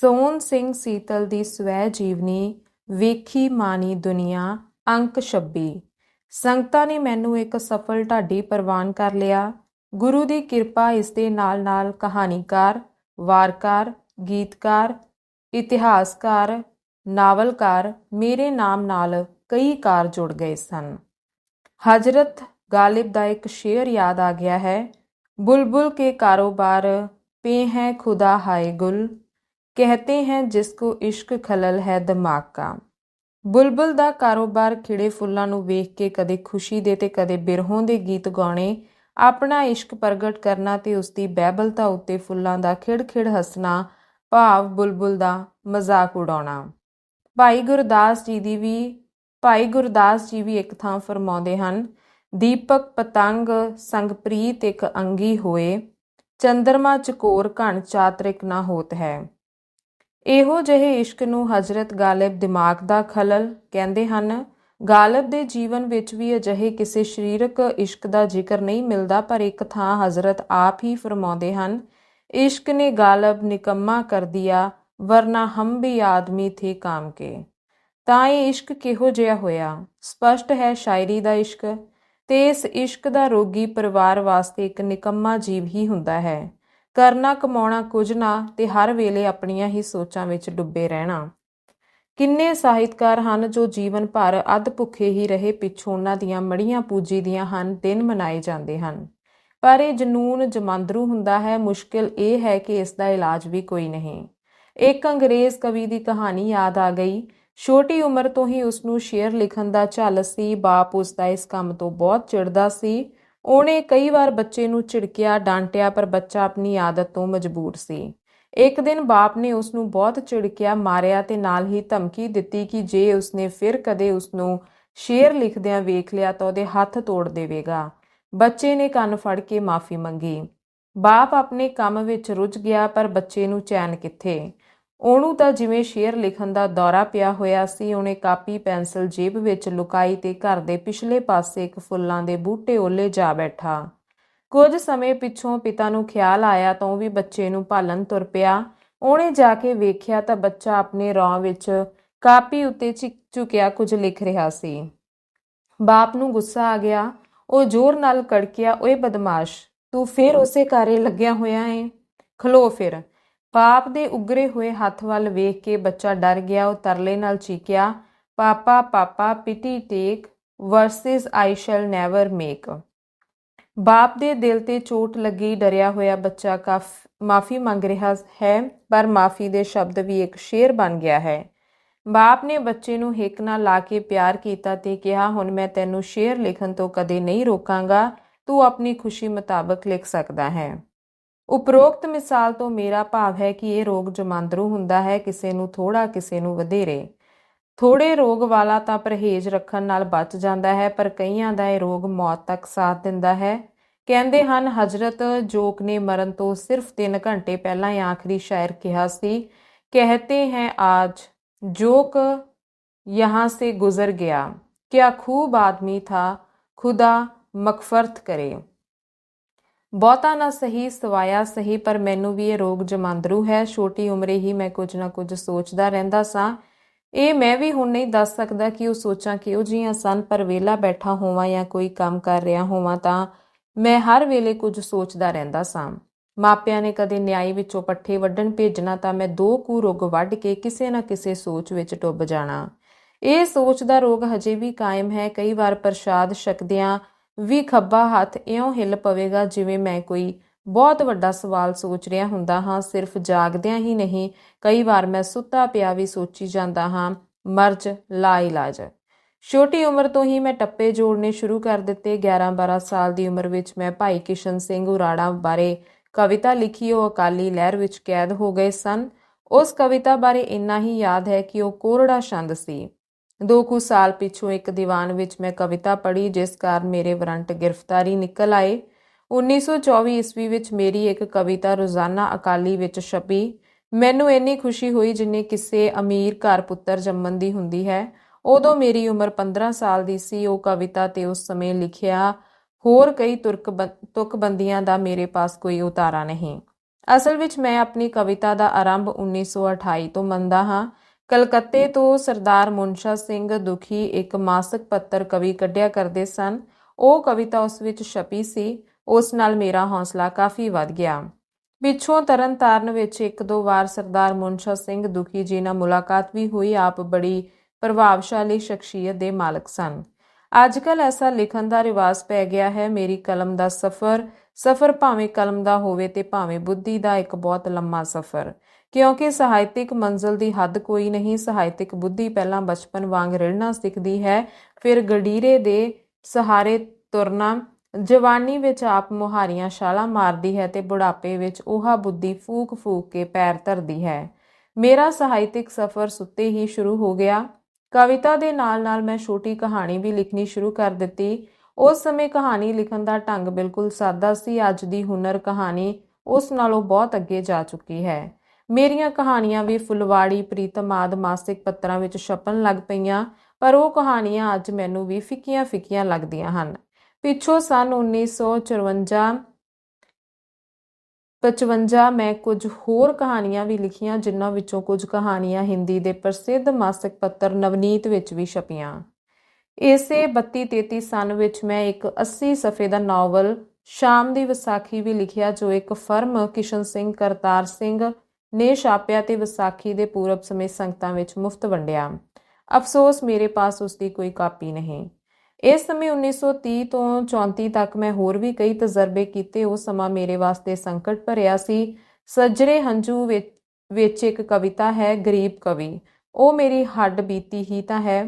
ਸੋਹਣ ਸਿੰਘ ਸੀਤਲ ਦੀ ਸਵੈ ਜੀਵਨੀ, ਵੇਖੀ ਮਾਨੀ ਦੁਨੀਆ, ਅੰਕ 26 ਸੰਗਤਾਂ ਨੇ ਮੈਨੂੰ ਇੱਕ ਸਫਲ ਢਾਡੀ ਪ੍ਰਵਾਨ ਕਰ ਲਿਆ। ਗੁਰੂ ਦੀ ਕਿਰਪਾ ਇਸ ਦੇ ਨਾਲ-ਨਾਲ ਕਹਾਣੀਕਾਰ, ਵਾਰਕਾਰ, ਗੀਤਕਾਰ, ਇਤਿਹਾਸਕਾਰ, ਨਾਵਲਕਾਰ ਮੇਰੇ ਨਾਮ ਨਾਲ ਕਈ ਕਾਰ ਜੁੜ ਗਏ ਸਨ। ਹਜ਼ਰਤ ਗਾਲਿਬ ਦਾ ਇੱਕ ਸ਼ੇਰ ਯਾਦ ਆ ਗਿਆ ਹੈ, ਬੁਲਬੁਲ ਕੇ ਕਾਰੋਬਾਰ, ਪੇ ਹੈ ਖੁਦਾ ਹਾਏ ਗੁਲ। कहते हैं जिसको इश्क खलल है दिमाग का ਬੁਲਬੁਲ ਦਾ ਕਾਰੋਬਾਰ ਖਿੜੇ ਫੁੱਲਾਂ ਨੂੰ ਵੇਖ ਕੇ ਕਦੇ ਖੁਸ਼ੀ ਦੇ ਤੇ ਕਦੇ ਬਿਰਹੋਂ ਦੇ ਗੀਤ ਗਾਉਣੇ ਆਪਣਾ ਇਸ਼ਕ ਪ੍ਰਗਟ ਕਰਨਾ ਤੇ ਉਸ ਦੀ ਬਹਿਬਲਤਾ ਉੱਤੇ ਫੁੱਲਾਂ ਦਾ ਖਿੜ-ਖਿੜ ਹੱਸਣਾ ਭਾਵ ਬੁਲਬੁਲ ਦਾ ਮਜ਼ਾਕ ਉਡਾਉਣਾ ਭਾਈ ਗੁਰਦਾਸ ਜੀ ਦੀ ਵੀ ਭਾਈ ਗੁਰਦਾਸ ਜੀ ਵੀ ਇੱਕ ਥਾਂ ਫਰਮਾਉਂਦੇ ਹਨ ਦੀਪਕ ਪਤੰਗ ਸੰਗ ਪ੍ਰੀਤ ਇੱਕ ਅੰਗੀ ਹੋਏ ਚੰਦਰਮਾ ਚਕੋਰ ਘਣ ਚਾਤਰਿਕ ਨਾ ਹੋਤ ਹੈ ਇਹੋ ਜਿਹੇ ਇਸ਼ਕ ਨੂੰ ਹਜ਼ਰਤ ਗਾਲਿਬ ਦਿਮਾਗ ਦਾ ਖਲਲ ਕਹਿੰਦੇ ਹਨ, ਗਾਲਿਬ ਦੇ ਜੀਵਨ ਵਿੱਚ ਵੀ ਅਜਿਹੇ ਕਿਸੇ ਸਰੀਰਕ ਇਸ਼ਕ ਦਾ ਜ਼ਿਕਰ ਨਹੀਂ ਮਿਲਦਾ, ਪਰ ਇੱਕ ਥਾਂ ਹਜ਼ਰਤ ਆਪ ਹੀ ਫਰਮਾਉਂਦੇ ਹਨ, ਇਸ਼ਕ ਨੇ ਗਾਲਬ ਨਿਕੰਮਾ ਕਰ ਦਿਆ, ਵਰਨਾ ਹਮ ਵੀ ਆਦਮੀ ਥੇ ਕਾਮ ਕੇ। ਤਾਂ ਇਹ ਇਸ਼ਕ ਕਿਹੋ ਜਿਹਾ ਹੋਇਆ? ਸਪਸ਼ਟ ਹੈ ਸ਼ਾਇਰੀ ਦਾ ਇਸ਼ਕ। ਤੇ ਇਸ ਇਸ਼ਕ ਦਾ ਰੋਗੀ ਪਰਿਵਾਰ ਵਾਸਤੇ ਇੱਕ ਨਿਕੰਮਾ ਜੀਵ ਹੀ ਹੁੰਦਾ ਹੈ। ਕਰਨਾ, ਕਮਾਉਣਾ ਕੁਝ ਨਾ ਤੇ ਹਰ ਵੇਲੇ ਆਪਣੀਆਂ ਹੀ ਸੋਚਾਂ ਵਿੱਚ ਡੁੱਬੇ ਰਹਿਣਾ। ਕਿੰਨੇ ਸਾਹਿਤਕਾਰ ਹਨ ਜੋ ਜੀਵਨ ਭਰ ਅੱਧ ਭੁੱਖੇ ਹੀ ਰਹੇ ਪਿੱਛੋਂ ਉਹਨਾਂ ਦੀਆਂ ਮੜੀਆਂ ਪੂਜੀ ਦੀਆਂ ਹਨ, ਦਿਨ ਮਨਾਏ ਜਾਂਦੇ ਹਨ। ਪਰ ਇਹ ਜਨੂਨ ਜਮਾਂਦਰੂ ਹੁੰਦਾ ਹੈ, ਮੁਸ਼ਕਿਲ ਇਹ ਹੈ ਕਿ ਇਸ ਦਾ ਇਲਾਜ ਵੀ ਕੋਈ ਨਹੀਂ। ਇੱਕ ਅੰਗਰੇਜ਼ ਕਵੀ ਦੀ ਕਹਾਣੀ ਯਾਦ ਆ ਗਈ। ਛੋਟੀ ਉਮਰ ਤੋਂ ਹੀ ਉਸ ਨੂੰ ਸ਼ੇਰ ਲਿਖਣ ਦਾ ਝੱਲ ਸੀ, ਬਾਪ ਉਸ ਦਾ ਇਸ ਕੰਮ ਤੋਂ ਬਹੁਤ ਚਿੜਦਾ ਸੀ। ਉਹਨੇ ਕਈ ਵਾਰ ਬੱਚੇ ਨੂੰ ਝਿੜਕਿਆ, ਡਾਂਟਿਆ, ਪਰ ਬੱਚਾ ਆਪਣੀ ਆਦਤ ਤੋਂ ਮਜਬੂਰ ਸੀ। ਇੱਕ ਦਿਨ ਬਾਪ ਨੇ ਉਸ ਨੂੰ ਬਹੁਤ ਝਿੜਕਿਆ, ਮਾਰਿਆ ਤੇ ਨਾਲ ਹੀ ਧਮਕੀ ਦਿੱਤੀ ਕਿ ਜੇ ਉਸਨੇ ਫਿਰ ਕਦੇ ਉਸ ਨੂੰ ਸ਼ੇਰ ਲਿਖਦਿਆਂ ਵੇਖ ਲਿਆ ਤਾਂ ਉਹਦੇ ਹੱਥ ਤੋੜ ਦੇਵੇਗਾ। ਬੱਚੇ ਨੇ ਕੰਨ ਫੜ ਕੇ ਮਾਫੀ ਮੰਗੀ। ਬਾਪ ਆਪਣੇ ਕੰਮ ਵਿੱਚ ਰੁੱਝ ਗਿਆ, ਪਰ ਬੱਚੇ ਨੂੰ ਚੈਨ ਕਿੱਥੇ? ਉਹਨੂੰ ਤਾਂ ਜਿਵੇਂ ਸ਼ੇਰ ਲਿਖਣ ਦਾ ਦੌਰਾ ਪਿਆ ਹੋਇਆ ਸੀ, ਉਹਨੇ ਕਾਪੀ, ਪੈਨਸਲ ਜੇਬ ਵਿੱਚ ਲੁਕਾਈ ਤੇ ਘਰ ਦੇ ਪਿਛਲੇ ਪਾਸੇ ਇੱਕ ਫੁੱਲਾਂ ਦੇ ਬੂਟੇ ਓਲੇ ਜਾ ਬੈਠਾ। ਕੁਝ ਸਮੇਂ ਪਿੱਛੋਂ ਪਿਤਾ ਨੂੰ ਖਿਆਲ ਆਇਆ ਤਾਂ ਉਹ ਵੀ ਬੱਚੇ ਨੂੰ ਭਾਲਣ ਤੁਰ ਪਿਆ। ਉਹਨੇ ਜਾ ਕੇ ਵੇਖਿਆ ਤਾਂ ਬੱਚਾ ਆਪਣੇ ਰੌਂ ਵਿੱਚ ਕਾਪੀ ਉੱਤੇ ਝੁਕਿਆ ਕੁਝ ਲਿਖ ਰਿਹਾ ਸੀ। ਬਾਪ ਨੂੰ ਗੁੱਸਾ ਆ ਗਿਆ। ਉਹ ਜ਼ੋਰ ਨਾਲ ਕੜਕਿਆ, ਓਏ ਬਦਮਾਸ਼, ਤੂੰ ਫੇਰ ਉਸੇ ਕਾਰੇ ਲੱਗਿਆ ਹੋਇਆ ਏ? ਖਲੋ ਫਿਰ। ਬਾਪ ਦੇ ਉਗਰੇ ਹੋਏ ਹੱਥ ਵੱਲ ਵੇਖ ਕੇ ਬੱਚਾ ਡਰ ਗਿਆ। ਉਹ ਤਰਲੇ ਨਾਲ ਚੀਕਿਆ, ਪਾਪਾ ਪਾਪਾ, pity take, verses I shall never make. ਬਾਪ ਦੇ ਦਿਲ ਤੇ ਚੋਟ ਲੱਗੀ, ਡਰਿਆ ਹੋਇਆ ਬੱਚਾ ਕਾਫ, ਮਾਫੀ ਮੰਗ ਰਿਹਾ ਹੈ, ਪਰ ਮਾਫੀ ਦੇ ਸ਼ਬਦ ਵੀ ਇੱਕ ਸ਼ੇਰ ਬਣ ਗਿਆ ਹੈ। ਬਾਪ ਨੇ ਬੱਚੇ ਨੂੰ ਹਿੱਕ ਨਾਲ ਲਾ ਕੇ ਪਿਆਰ ਕੀਤਾ ਤੇ ਕਿਹਾ, ਹੁਣ ਮੈਂ ਤੈਨੂੰ ਸ਼ੇਰ ਲਿਖਣ ਤੋਂ ਕਦੇ ਨਹੀਂ ਰੋਕਾਂਗਾ। ਤੂੰ ਆਪਣੀ ਖੁਸ਼ੀ ਮੁਤਾਬਕ ਲਿਖ ਸਕਦਾ ਹੈ। ਉਪਰੋਕਤ ਮਿਸਾਲ ਤੋਂ ਮੇਰਾ ਭਾਵ ਹੈ ਕਿ ਇਹ ਰੋਗ ਜਮਾਂਦਰੂ ਹੁੰਦਾ ਹੈ, ਕਿਸੇ ਨੂੰ ਥੋੜਾ ਕਿਸੇ ਨੂੰ ਵਧੇਰੇ। ਥੋੜੇ ਰੋਗ ਵਾਲਾ ਤਾਂ ਪਰਹੇਜ਼ ਰੱਖਣ ਨਾਲ ਬਚ ਜਾਂਦਾ ਹੈ, ਪਰ ਕਈਆਂ ਦਾ ਇਹ ਰੋਗ ਮੌਤ ਤੱਕ ਸਾਥ ਦਿੰਦਾ ਹੈ। ਕਹਿੰਦੇ ਹਨ, ਹਜ਼ਰਤ ਜੋਕ ਨੇ ਮਰਨ ਤੋਂ ਸਿਰਫ 3 ਘੰਟੇ ਪਹਿਲਾਂ ਇਹ ਆਖਰੀ ਸ਼ਾਇਰ ਕਿਹਾ ਸੀ, ਕਹਤੇ ਹੈ ਆਜ, ਜੋਕ ਯਹਾਂ ਸੇ ਗੁਜ਼ਰ ਗਿਆ। ਕਿਆ ਖੂਬ ਆਦਮੀ ਥਾ, ਖੁਦਾ ਮਗਫਰਤ ਕਰੇ। ਬਹੁਤਾ ਨਾ ਸਹੀ, ਸਵਾਇਆ ਸਹੀ, ਪਰ ਮੈਨੂੰ ਵੀ ਇਹ ਰੋਗ ਜਮਾਂਦਰੂ ਹੈ। ਛੋਟੀ ਉਮਰੇ ਹੀ ਮੈਂ ਕੁਝ ਨਾ ਕੁਝ ਸੋਚਦਾ ਰਹਿੰਦਾ ਸਾਂ। ਇਹ ਮੈਂ ਵੀ ਹੁਣ ਨਹੀਂ ਦੱਸ ਸਕਦਾ ਕਿ ਉਹ ਸੋਚਾਂ ਕਿਉਂ ਜੀਆਂ ਸਨ, ਪਰ ਵੇਲਾ ਬੈਠਾ ਹੋਵਾਂ ਜਾਂ ਕੋਈ ਕੰਮ ਕਰ ਰਿਹਾ ਹੋਵਾਂ ਤਾਂ ਮੈਂ ਹਰ ਵੇਲੇ ਕੁਝ ਸੋਚਦਾ ਰਹਿੰਦਾ ਸਾਂ। ਮਾਪਿਆਂ ਨੇ ਕਦੇ ਨਿਆਈ ਵਿੱਚੋਂ ਪੱਠੇ ਵੱਢਣ ਭੇਜਣਾ ਤਾਂ ਮੈਂ ਦੋ ਕੂ ਰੁੱਗ ਵੱਢ ਕੇ ਕਿਸੇ ਨਾ ਕਿਸੇ ਸੋਚ ਵਿੱਚ ਡੁੱਬ ਜਾਣਾ। ਇਹ ਸੋਚ ਦਾ ਰੋਗ ਹਜੇ ਵੀ ਕਾਇਮ ਹੈ। ਕਈ ਵਾਰ ਪ੍ਰਸ਼ਾਦ ਛਕਦਿਆਂ ਵੀ ਖੱਬਾ ਹੱਥ ਇਉਂ ਹਿੱਲ ਪਵੇਗਾ ਜਿਵੇਂ ਮੈਂ ਕੋਈ ਬਹੁਤ ਵੱਡਾ ਸਵਾਲ ਸੋਚ ਰਿਹਾ ਹੁੰਦਾ ਹਾਂ, ਸਿਰਫ ਜਾਗਦਿਆਂ ਹੀ ਨਹੀਂ, ਕਈ ਵਾਰ ਮੈਂ ਸੁੱਤਾ ਪਿਆ ਵੀ ਸੋਚੀ ਜਾਂਦਾ ਹਾਂ, ਮਰਜ ਲਾ ਇਲਾਜ ਛੋਟੀ ਉਮਰ ਤੋਂ ਹੀ ਮੈਂ ਟੱਪੇ ਜੋੜਨੇ ਸ਼ੁਰੂ ਕਰ ਦਿੱਤੇ 11-12 ਸਾਲ ਦੀ ਉਮਰ ਵਿੱਚ ਮੈਂ ਭਾਈ ਕਿਸ਼ਨ ਸਿੰਘ ਉਰਾੜਾ ਬਾਰੇ ਕਵਿਤਾ ਲਿਖੀ, ਉਹ ਅਕਾਲੀ ਲਹਿਰ ਵਿੱਚ ਕੈਦ ਹੋ ਗਏ ਸਨ। ਉਸ ਕਵਿਤਾ ਬਾਰੇ ਇੰਨਾ ਹੀ ਯਾਦ ਹੈ ਕਿ ਉਹ ਕੋਰੜਾ ਛੰਦ ਸੀ। ਦੋ ਕੁ ਸਾਲ ਪਿਛੋਂ ਇੱਕ ਦੀਵਾਨ ਵਿੱਚ ਮੈਂ ਕਵਿਤਾ ਪੜ੍ਹੀ, ਜਿਸ ਕਾਰਨ ਮੇਰੇ ਵਾਰੰਟ ਗ੍ਰਿਫਤਾਰੀ ਨਿਕਲ ਆਏ। 1924 ਈਸਵੀ ਵਿੱਚ ਮੇਰੀ ਇੱਕ ਕਵਿਤਾ ਰੋਜ਼ਾਨਾ ਅਕਾਲੀ ਵਿੱਚ ਛਪੀ। ਮੈਨੂੰ ਇੰਨੀ ਖੁਸ਼ੀ ਹੋਈ ਜਿੰਨੇ ਕਿਸੇ ਅਮੀਰ ਘਰ ਪੁੱਤਰ ਜੰਮਣ ਦੀ ਹੁੰਦੀ ਹੈ। ਉਦੋਂ ਮੇਰੀ ਉਮਰ 15 ਸਾਲ ਦੀ ਸੀ, ਉਹ ਕਵਿਤਾ ਤੇ ਉਸ ਸਮੇਂ ਲਿਖਿਆ, ਹੋਰ ਕਈ ਤੁਰਕ ਤੁਕਬੰਦੀਆਂ ਦਾ ਮੇਰੇ ਪਾਸ ਕੋਈ ਉਤਾਰਾ ਨਹੀਂ। ਅਸਲ ਵਿੱਚ ਮੈਂ ਆਪਣੀ ਕਵਿਤਾ ਦਾ ਆਰੰਭ 1928 ਤੋਂ ਮੰਨਦਾ ਹਾਂ। ਕਲਕੱਤੇ ਤੋਂ ਸਰਦਾਰ ਮੁਨਸ਼ਾ ਸਿੰਘ ਦੁਖੀ ਇੱਕ ਮਾਸਿਕ ਪੱਤਰ ਕਵੀ ਕੱਢਿਆ ਕਰਦੇ ਸਨ। ਉਹ ਕਵਿਤਾ ਉਸ ਵਿੱਚ ਛਪੀ ਸੀ। ਉਸ ਨਾਲ ਮੇਰਾ ਹੌਸਲਾ ਕਾਫੀ ਵੱਧ ਗਿਆ। ਪਿੱਛੋਂ ਤਰਨਤਾਰਨ ਵਿੱਚ ਇੱਕ ਦੋ ਵਾਰ ਸਰਦਾਰ ਮੁਨਸ਼ਾ ਸਿੰਘ ਦੁਖੀ ਜੀ ਨਾਲ ਮੁਲਾਕਾਤ ਵੀ ਹੋਈ। ਆਪ ਬੜੀ ਪ੍ਰਭਾਵਸ਼ਾਲੀ ਸ਼ਖਸੀਅਤ ਦੇ ਮਾਲਕ ਸਨ। ਅੱਜ ਕੱਲ ਐਸਾ ਲਿਖਣ ਦਾ ਰਿਵਾਜ ਪੈ ਗਿਆ ਹੈ। ਮੇਰੀ ਕਲਮ ਦਾ ਸਫ਼ਰ ਸਫ਼ਰ ਭਾਵੇਂ ਕਲਮ ਦਾ ਹੋਵੇ ਤੇ ਭਾਵੇਂ ਬੁੱਧੀ ਦਾ ਇੱਕ ਬਹੁਤ ਲੰਮਾ ਸਫ਼ਰ। ਕਿਉਂਕਿ ਸਾਹਿਤਿਕ ਮੰਜ਼ਲ ਦੀ ਹੱਦ ਕੋਈ ਨਹੀਂ, ਸਾਹਿਤਿਕ ਬੁੱਧੀ ਪਹਿਲਾਂ ਬਚਪਨ ਵਾਂਗ ਰਿੜਨਾ ਸਿੱਖਦੀ ਹੈ, ਫਿਰ ਗੜੀਰੇ ਦੇ ਸਹਾਰੇ ਤੁਰਨਾ, ਜਵਾਨੀ ਵਿੱਚ ਆਪ ਮੁਹਾਰੀਆਂ ਛਾਲਾਂ ਮਾਰਦੀ ਹੈ ਤੇ ਬੁਢਾਪੇ ਵਿੱਚ ਉਹਾ ਬੁੱਧੀ ਫੂਕ ਫੂਕ ਕੇ ਪੈਰ ਧਰਦੀ ਹੈ। ਮੇਰਾ ਸਾਹਿਤਿਕ ਸਫ਼ਰ ਸੁੱਤੇ ਹੀ ਸ਼ੁਰੂ ਹੋ ਗਿਆ। ਕਵਿਤਾ ਦੇ ਨਾਲ-ਨਾਲ ਮੈਂ ਛੋਟੀ ਕਹਾਣੀ ਵੀ ਲਿਖਣੀ ਸ਼ੁਰੂ ਕਰ ਦਿੱਤੀ। ਉਸ ਸਮੇਂ ਕਹਾਣੀ ਲਿਖਣ ਦਾ ਢੰਗ ਬਿਲਕੁਲ ਸਾਦਾ ਸੀ, ਅੱਜ ਦੀ ਹੁਨਰ ਕਹਾਣੀ ਉਸ ਨਾਲੋਂ ਬਹੁਤ ਅੱਗੇ ਜਾ ਚੁੱਕੀ ਹੈ। ਮੇਰੀਆਂ ਕਹਾਣੀਆਂ ਵੀ ਫੁਲਵਾੜੀ, ਪ੍ਰੀਤਮ ਆਦ ਮਾਸਿਕ ਪੱਤਰਾਂ ਵਿੱਚ ਛਪਣ ਲੱਗ ਪਈਆਂ, ਪਰ ਉਹ ਕਹਾਣੀਆਂ ਅੱਜ ਮੈਨੂੰ ਵੀ ਫਿੱਕੀਆਂ-ਫਿੱਕੀਆਂ ਲੱਗਦੀਆਂ ਹਨ। ਪਿੱਛੋਂ ਸਨ 1954 55 ਮੈਂ ਕੁਝ ਹੋਰ ਕਹਾਣੀਆਂ ਵੀ ਲਿਖੀਆਂ, ਜਿਨ੍ਹਾਂ ਵਿੱਚੋਂ ਕੁਝ ਕਹਾਣੀਆਂ ਹਿੰਦੀ ਦੇ ਪ੍ਰਸਿੱਧ ਮਾਸਿਕ ਪੱਤਰ ਨਵਨੀਤ ਵਿੱਚ ਵੀ ਛਪੀਆਂ। ਇਸੇ 32-33 ਸਨ ਵਿੱਚ ਮੈਂ ਇੱਕ 80 ਸਫ਼ੇ ਦਾ ਨਾਵਲ ਸ਼ਾਮ ਦੀ ਵਿਸਾਖੀ ਵੀ ਲਿਖਿਆ, ਜੋ ਇੱਕ ਫਰਮ ਕਿਸ਼ਨ ਸਿੰਘ, ਕਰਤਾਰ ਸਿੰਘ ਨੇ ਛਾਪਿਆ ਤੇ ਵਿਸਾਖੀ ਦੇ ਪੂਰਬ ਸਮੇਂ ਸੰਗਤਾਂ ਵਿੱਚ ਮੁਫਤ ਵੰਡਿਆ। ਅਫਸੋਸ, ਮੇਰੇ ਪਾਸ ਉਸ ਦੀ ਕੋਈ ਕਾਪੀ ਨਹੀਂ। ਇਸ ਸਮੇਂ 1930 ਤੋਂ 34 ਤੱਕ ਮੈਂ ਹੋਰ ਵੀ ਕਈ ਤਜਰਬੇ ਕੀਤੇ। ਉਹ ਸਮਾਂ ਮੇਰੇ ਵਾਸਤੇ ਸੰਕਟ ਭਰਿਆ ਸੀ। ਸੱਜਰੇ ਹੰਝੂ ਵਿੱਚ ਇੱਕ ਕਵਿਤਾ ਹੈ, ਗਰੀਬ ਕਵੀ। ਉਹ ਮੇਰੀ ਹੱਡ ਬੀਤੀ ਹੀ ਤਾਂ ਹੈ।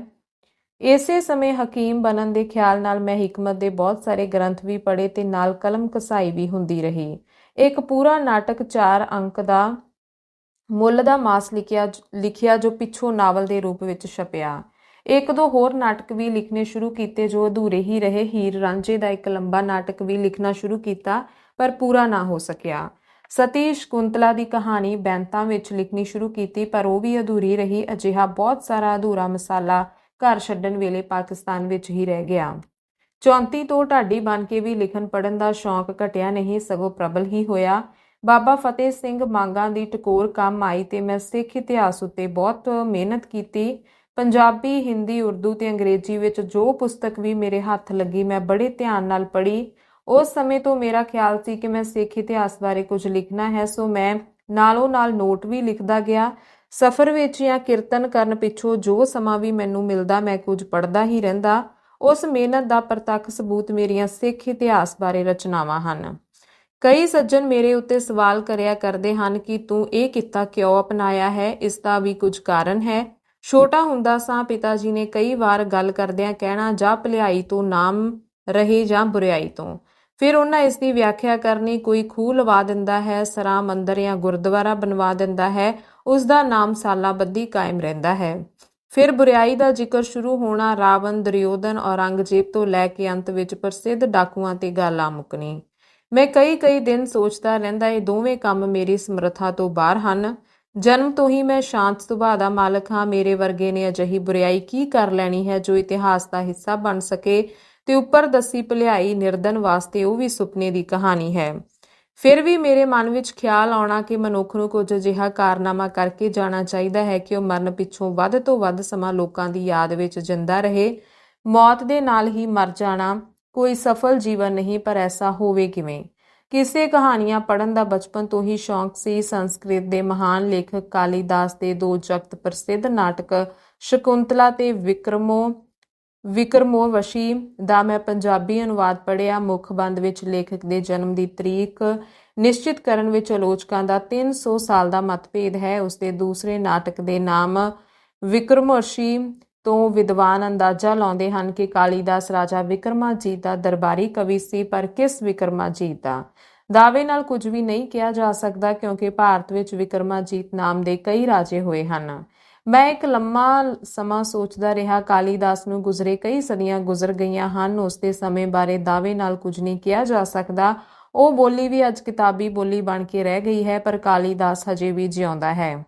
ਇਸੇ ਸਮੇਂ ਹਕੀਮ ਬਣਨ ਦੇ ਖਿਆਲ ਨਾਲ ਮੈਂ ਹਕਮਤ ਦੇ ਬਹੁਤ ਸਾਰੇ ਗ੍ਰੰਥ ਵੀ ਪੜ੍ਹੇ ਤੇ ਨਾਲ ਕਲਮ ਕਸਾਈ ਵੀ ਹੁੰਦੀ ਰਹੀ। ਇੱਕ ਪੂਰਾ ਨਾਟਕ 4 ਅੰਕ ਦਾ ਮੁੱਲ ਦਾ ਮਾਸ ਲਿਖਿਆ ਲਿਖਿਆ ਜੋ ਪਿੱਛੋਂ ਨਾਵਲ ਦੇ ਰੂਪ ਵਿੱਚ ਛਪਿਆ। ਇੱਕ ਦੋ ਹੋਰ ਨਾਟਕ ਵੀ ਲਿਖਣੇ ਸ਼ੁਰੂ ਕੀਤੇ ਜੋ ਅਧੂਰੇ ਹੀ ਰਹੇ। ਹੀਰ ਰਾਂਝੇ ਦਾ ਇੱਕ ਲੰਬਾ ਨਾਟਕ ਵੀ ਲਿਖਣਾ ਸ਼ੁਰੂ ਕੀਤਾ, ਪਰ ਪੂਰਾ ਨਾ ਹੋ ਸਕਿਆ। ਸਤੀਸ਼ ਕੁੰਤਲਾ ਦੀ ਕਹਾਣੀ ਬੈਂਤਾਂ ਵਿੱਚ ਲਿਖਣੀ ਸ਼ੁਰੂ ਕੀਤੀ, ਪਰ ਉਹ ਵੀ ਅਧੂਰੀ ਰਹੀ। ਅਜਿਹਾ ਬਹੁਤ ਸਾਰਾ ਅਧੂਰਾ ਮਸਾਲਾ ਘਰ ਛੱਡਣ ਵੇਲੇ ਪਾਕਿਸਤਾਨ ਵਿੱਚ ਹੀ ਰਹਿ ਗਿਆ। 34 ਤੋਂ ਢਾਡੀ ਬਣ ਕੇ ਵੀ ਲਿਖਣ ਪੜਨ ਦਾ ਸ਼ੌਂਕ ਘਟਿਆ ਨਹੀਂ, ਸਗੋਂ ਪ੍ਰਬਲ ਹੀ ਹੋਇਆ। ਬਾਬਾ ਫਤਿਹ ਸਿੰਘ ਮੰਗਾਂ ਦੀ ਟਕੋਰ ਕੰਮ ਆਈ ਤੇ ਮੈਂ ਸਿੱਖ ਇਤਿਹਾਸ ਉੱਤੇ ਬਹੁਤ ਮਿਹਨਤ ਕੀਤੀ। ਪੰਜਾਬੀ, ਹਿੰਦੀ, ਉਰਦੂ ਤੇ ਅੰਗਰੇਜ਼ੀ ਵਿੱਚ ਜੋ ਪੁਸਤਕ ਵੀ ਮੇਰੇ ਹੱਥ ਲੱਗੀ ਮੈਂ ਬੜੇ ਧਿਆਨ ਨਾਲ ਪੜ੍ਹੀ। ਉਸ ਸਮੇਂ ਤੋਂ ਮੇਰਾ ਖਿਆਲ ਸੀ ਕਿ ਮੈਂ ਸਿੱਖ ਇਤਿਹਾਸ ਬਾਰੇ ਕੁਝ ਲਿਖਣਾ ਹੈ, ਸੋ ਮੈਂ ਨਾਲੋਂ ਨਾਲ ਨੋਟ ਵੀ ਲਿਖਦਾ ਗਿਆ। ਸਫ਼ਰ ਵਿੱਚ ਜਾਂ ਕੀਰਤਨ ਕਰਨ ਪਿੱਛੋਂ ਜੋ ਸਮਾਂ ਵੀ ਮੈਨੂੰ ਮਿਲਦਾ, ਮੈਂ ਕੁਝ ਪੜ੍ਹਦਾ ਹੀ ਰਹਿੰਦਾ। ਉਸ ਮਿਹਨਤ ਦਾ ਪ੍ਰਤੱਖ ਸਬੂਤ ਮੇਰੀਆਂ ਸਿੱਖ ਇਤਿਹਾਸ ਬਾਰੇ ਰਚਨਾਵਾਂ ਹਨ। ਕਈ ਸੱਜਣ ਮੇਰੇ ਉੱਤੇ ਸਵਾਲ ਕਰਿਆ ਕਰਦੇ ਹਨ ਕਿ ਤੂੰ ਇਹ ਕਿੱਤਾ ਕਿਉਂ ਅਪਣਾਇਆ ਹੈ? ਇਸ ਦਾ ਵੀ ਕੁਝ ਕਾਰਨ ਹੈ। ਛੋਟਾ ਹੁੰਦਾ ਸਾਂ ਪਿਤਾ ਜੀ ਨੇ ਕਈ ਵਾਰ ਗੱਲ ਕਰਦਿਆਂ ਕਹਿਣਾ, ਜਾਂ ਭਲਾਈ ਤੋਂ ਨਾਮ ਰਹੇ ਜਾਂ ਬੁਰੀਾਈ ਤੋਂ। ਫਿਰ ਉਹਨਾਂ ਇਸ ਦੀ ਵਿਆਖਿਆ ਕਰਨੀ ਕੋਈ ਖੂਹ ਲਵਾ ਦਿੰਦਾ ਹੈ, ਸਰਾ, ਮੰਦਰ ਜਾਂ ਗੁਰਦੁਆਰਾ ਬਣਵਾ ਦਿੰਦਾ ਹੈ। ਉਸ ਦਾ ਨਾਮ ਸਾਲਾ ਬੱਦੀ ਕਾਇਮ ਰਹਿੰਦਾ ਹੈ। ਫਿਰ ਬੁਰੀਾਈ ਦਾ ਜ਼ਿਕਰ ਸ਼ੁਰੂ ਹੋਣਾ ਰਾਵਣ ਦਰਿਓਦਨ ਔਰੰਗਜ਼ੇਬ ਤੋਂ ਲੈ ਕੇ ਅੰਤ ਵਿੱਚ ਪ੍ਰਸਿੱਧ ਡਾਕੂਆਂ ਤੇ ਗੱਲ ਆ ਮੁਕਣੀ। ਮੈਂ ਕਈ ਕਈ ਦਿਨ ਸੋਚਦਾ ਰਹਿੰਦਾ, ਇਹ ਦੋਵੇਂ ਕੰਮ ਮੇਰੀ ਸਮਰੱਥਾ ਤੋਂ ਬਾਹਰ ਹਨ। ਜਨਮ ਤੋਂ ਹੀ ਮੈਂ ਸ਼ਾਂਤ ਸੁਭਾਅ ਦਾ ਮਾਲਕ ਹਾਂ। ਮੇਰੇ ਵਰਗੇ ਨੇ ਅਜਿਹੀ ਬੁਰੀਾਈ ਕੀ ਕਰ ਲੈਣੀ ਹੈ ਜੋ ਇਤਿਹਾਸ ਦਾ ਹਿੱਸਾ ਬਣ ਸਕੇ ਤੇ ਉੱਪਰ ਦੱਸੀ ਭਲਾਈ ਨਿਰਦਨ ਵਾਸਤੇ ਉਹ ਵੀ ਸੁਪਨੇ ਦੀ ਕਹਾਣੀ ਹੈ। ਫਿਰ ਵੀ ਮੇਰੇ ਮਨ ਵਿੱਚ ਖਿਆਲ ਆਉਣਾ ਕਿ ਮਨੁੱਖ ਨੂੰ ਕੁਝ ਅਜਿਹਾ ਕਾਰਨਾਮਾ ਕਰਕੇ ਜਾਣਾ ਚਾਹੀਦਾ ਹੈ ਕਿ ਉਹ ਮਰਨ ਪਿੱਛੋਂ ਵੱਧ ਤੋਂ ਵੱਧ ਸਮਾਂ ਲੋਕਾਂ ਦੀ ਯਾਦ ਵਿੱਚ ਜਿੰਦਾ ਰਹੇ, ਮੌਤ ਦੇ ਨਾਲ ਹੀ ਮਰ ਜਾਣਾ। ਕੋਈ ਸਫਲ ਜੀਵਨ ਨਹੀਂ, ਪਰ ਐਸਾ ਹੋਵੇ ਕਿਵੇਂ? ਕਿਸੇ ਕਹਾਣੀਆਂ ਪੜਨ ਦਾ ਬਚਪਨ ਤੋਂ ਹੀ ਸ਼ੌਂਕ ਸੀ। ਸੰਸਕ੍ਰਿਤ ਦੇ ਮਹਾਨ ਲੇਖਕ ਕਾਲੀਦਾਸ ਦੇ ਦੋ ਜਗਤ ਪ੍ਰਸਿੱਧ ਨਾਟਕ ਸ਼ਕੁੰਤਲਾ ਤੇ ਵਿਕਰਮੋ, ਵਿਕਰਮੋਵਸ਼ੀ ਦਾ ਮੈਂ ਪੰਜਾਬੀ ਅਨੁਵਾਦ ਪੜਿਆ ਮੁੱਖ ਬੰਦ ਵਿੱਚ ਲੇਖਕ ਦੇ ਜਨਮ ਦੀ ਤਰੀਕ ਨਿਸ਼ਚਿਤ ਕਰਨ ਵਿੱਚ ਆਲੋਚਕਾਂ ਦਾ 300 ਸਾਲ ਦਾ ਮਤਭੇਦ ਹੈ। ਉਸ ਦੇ ਦੂਸਰੇ ਨਾਟਕ ਦੇ ਨਾਮ ਵਿਕਰਮੋਸ਼ੀ ਤੋਂ ਵਿਦਵਾਨ ਅੰਦਾਜ਼ਾ ਲਾਉਂਦੇ ਹਨ ਕਿ ਕਾਲੀਦਾਸ ਰਾਜਾ ਵਿਕਰਮਾਜੀਤ ਦਾ ਦਰਬਾਰੀ ਕਵੀ ਸੀ, ਪਰ ਕਿਸ ਵਿਕਰਮਾਜੀਤ ਦਾ? ਦਾਅਵੇ ਨਾਲ ਕੁਝ ਵੀ ਨਹੀਂ ਕਿਹਾ ਜਾ ਸਕਦਾ ਕਿਉਂਕਿ ਭਾਰਤ ਵਿੱਚ ਵਿਕਰਮਾਜੀਤ ਨਾਮ ਦੇ ਕਈ ਰਾਜੇ ਹੋਏ ਹਨ। ਮੈਂ ਇੱਕ ਲੰਮਾ ਸਮਾਂ ਸੋਚਦਾ ਰਿਹਾ, ਕਾਲੀਦਾਸ ਨੂੰ ਗੁਜ਼ਰੇ ਕਈ ਸਦੀਆਂ ਗੁਜ਼ਰ ਗਈਆਂ ਹਨ, ਉਸ ਦੇ ਸਮੇਂ ਬਾਰੇ ਦਾਅਵੇ ਨਾਲ ਕੁਝ ਨਹੀਂ ਕਿਹਾ ਜਾ ਸਕਦਾ। ਉਹ ਬੋਲੀ ਵੀ ਅੱਜ ਕਿਤਾਬੀ ਬੋਲੀ ਬਣ ਕੇ ਰਹਿ ਗਈ ਹੈ, ਪਰ ਕਾਲੀਦਾਸ ਹਜੇ ਵੀ ਜਿਉਂਦਾ ਹੈ।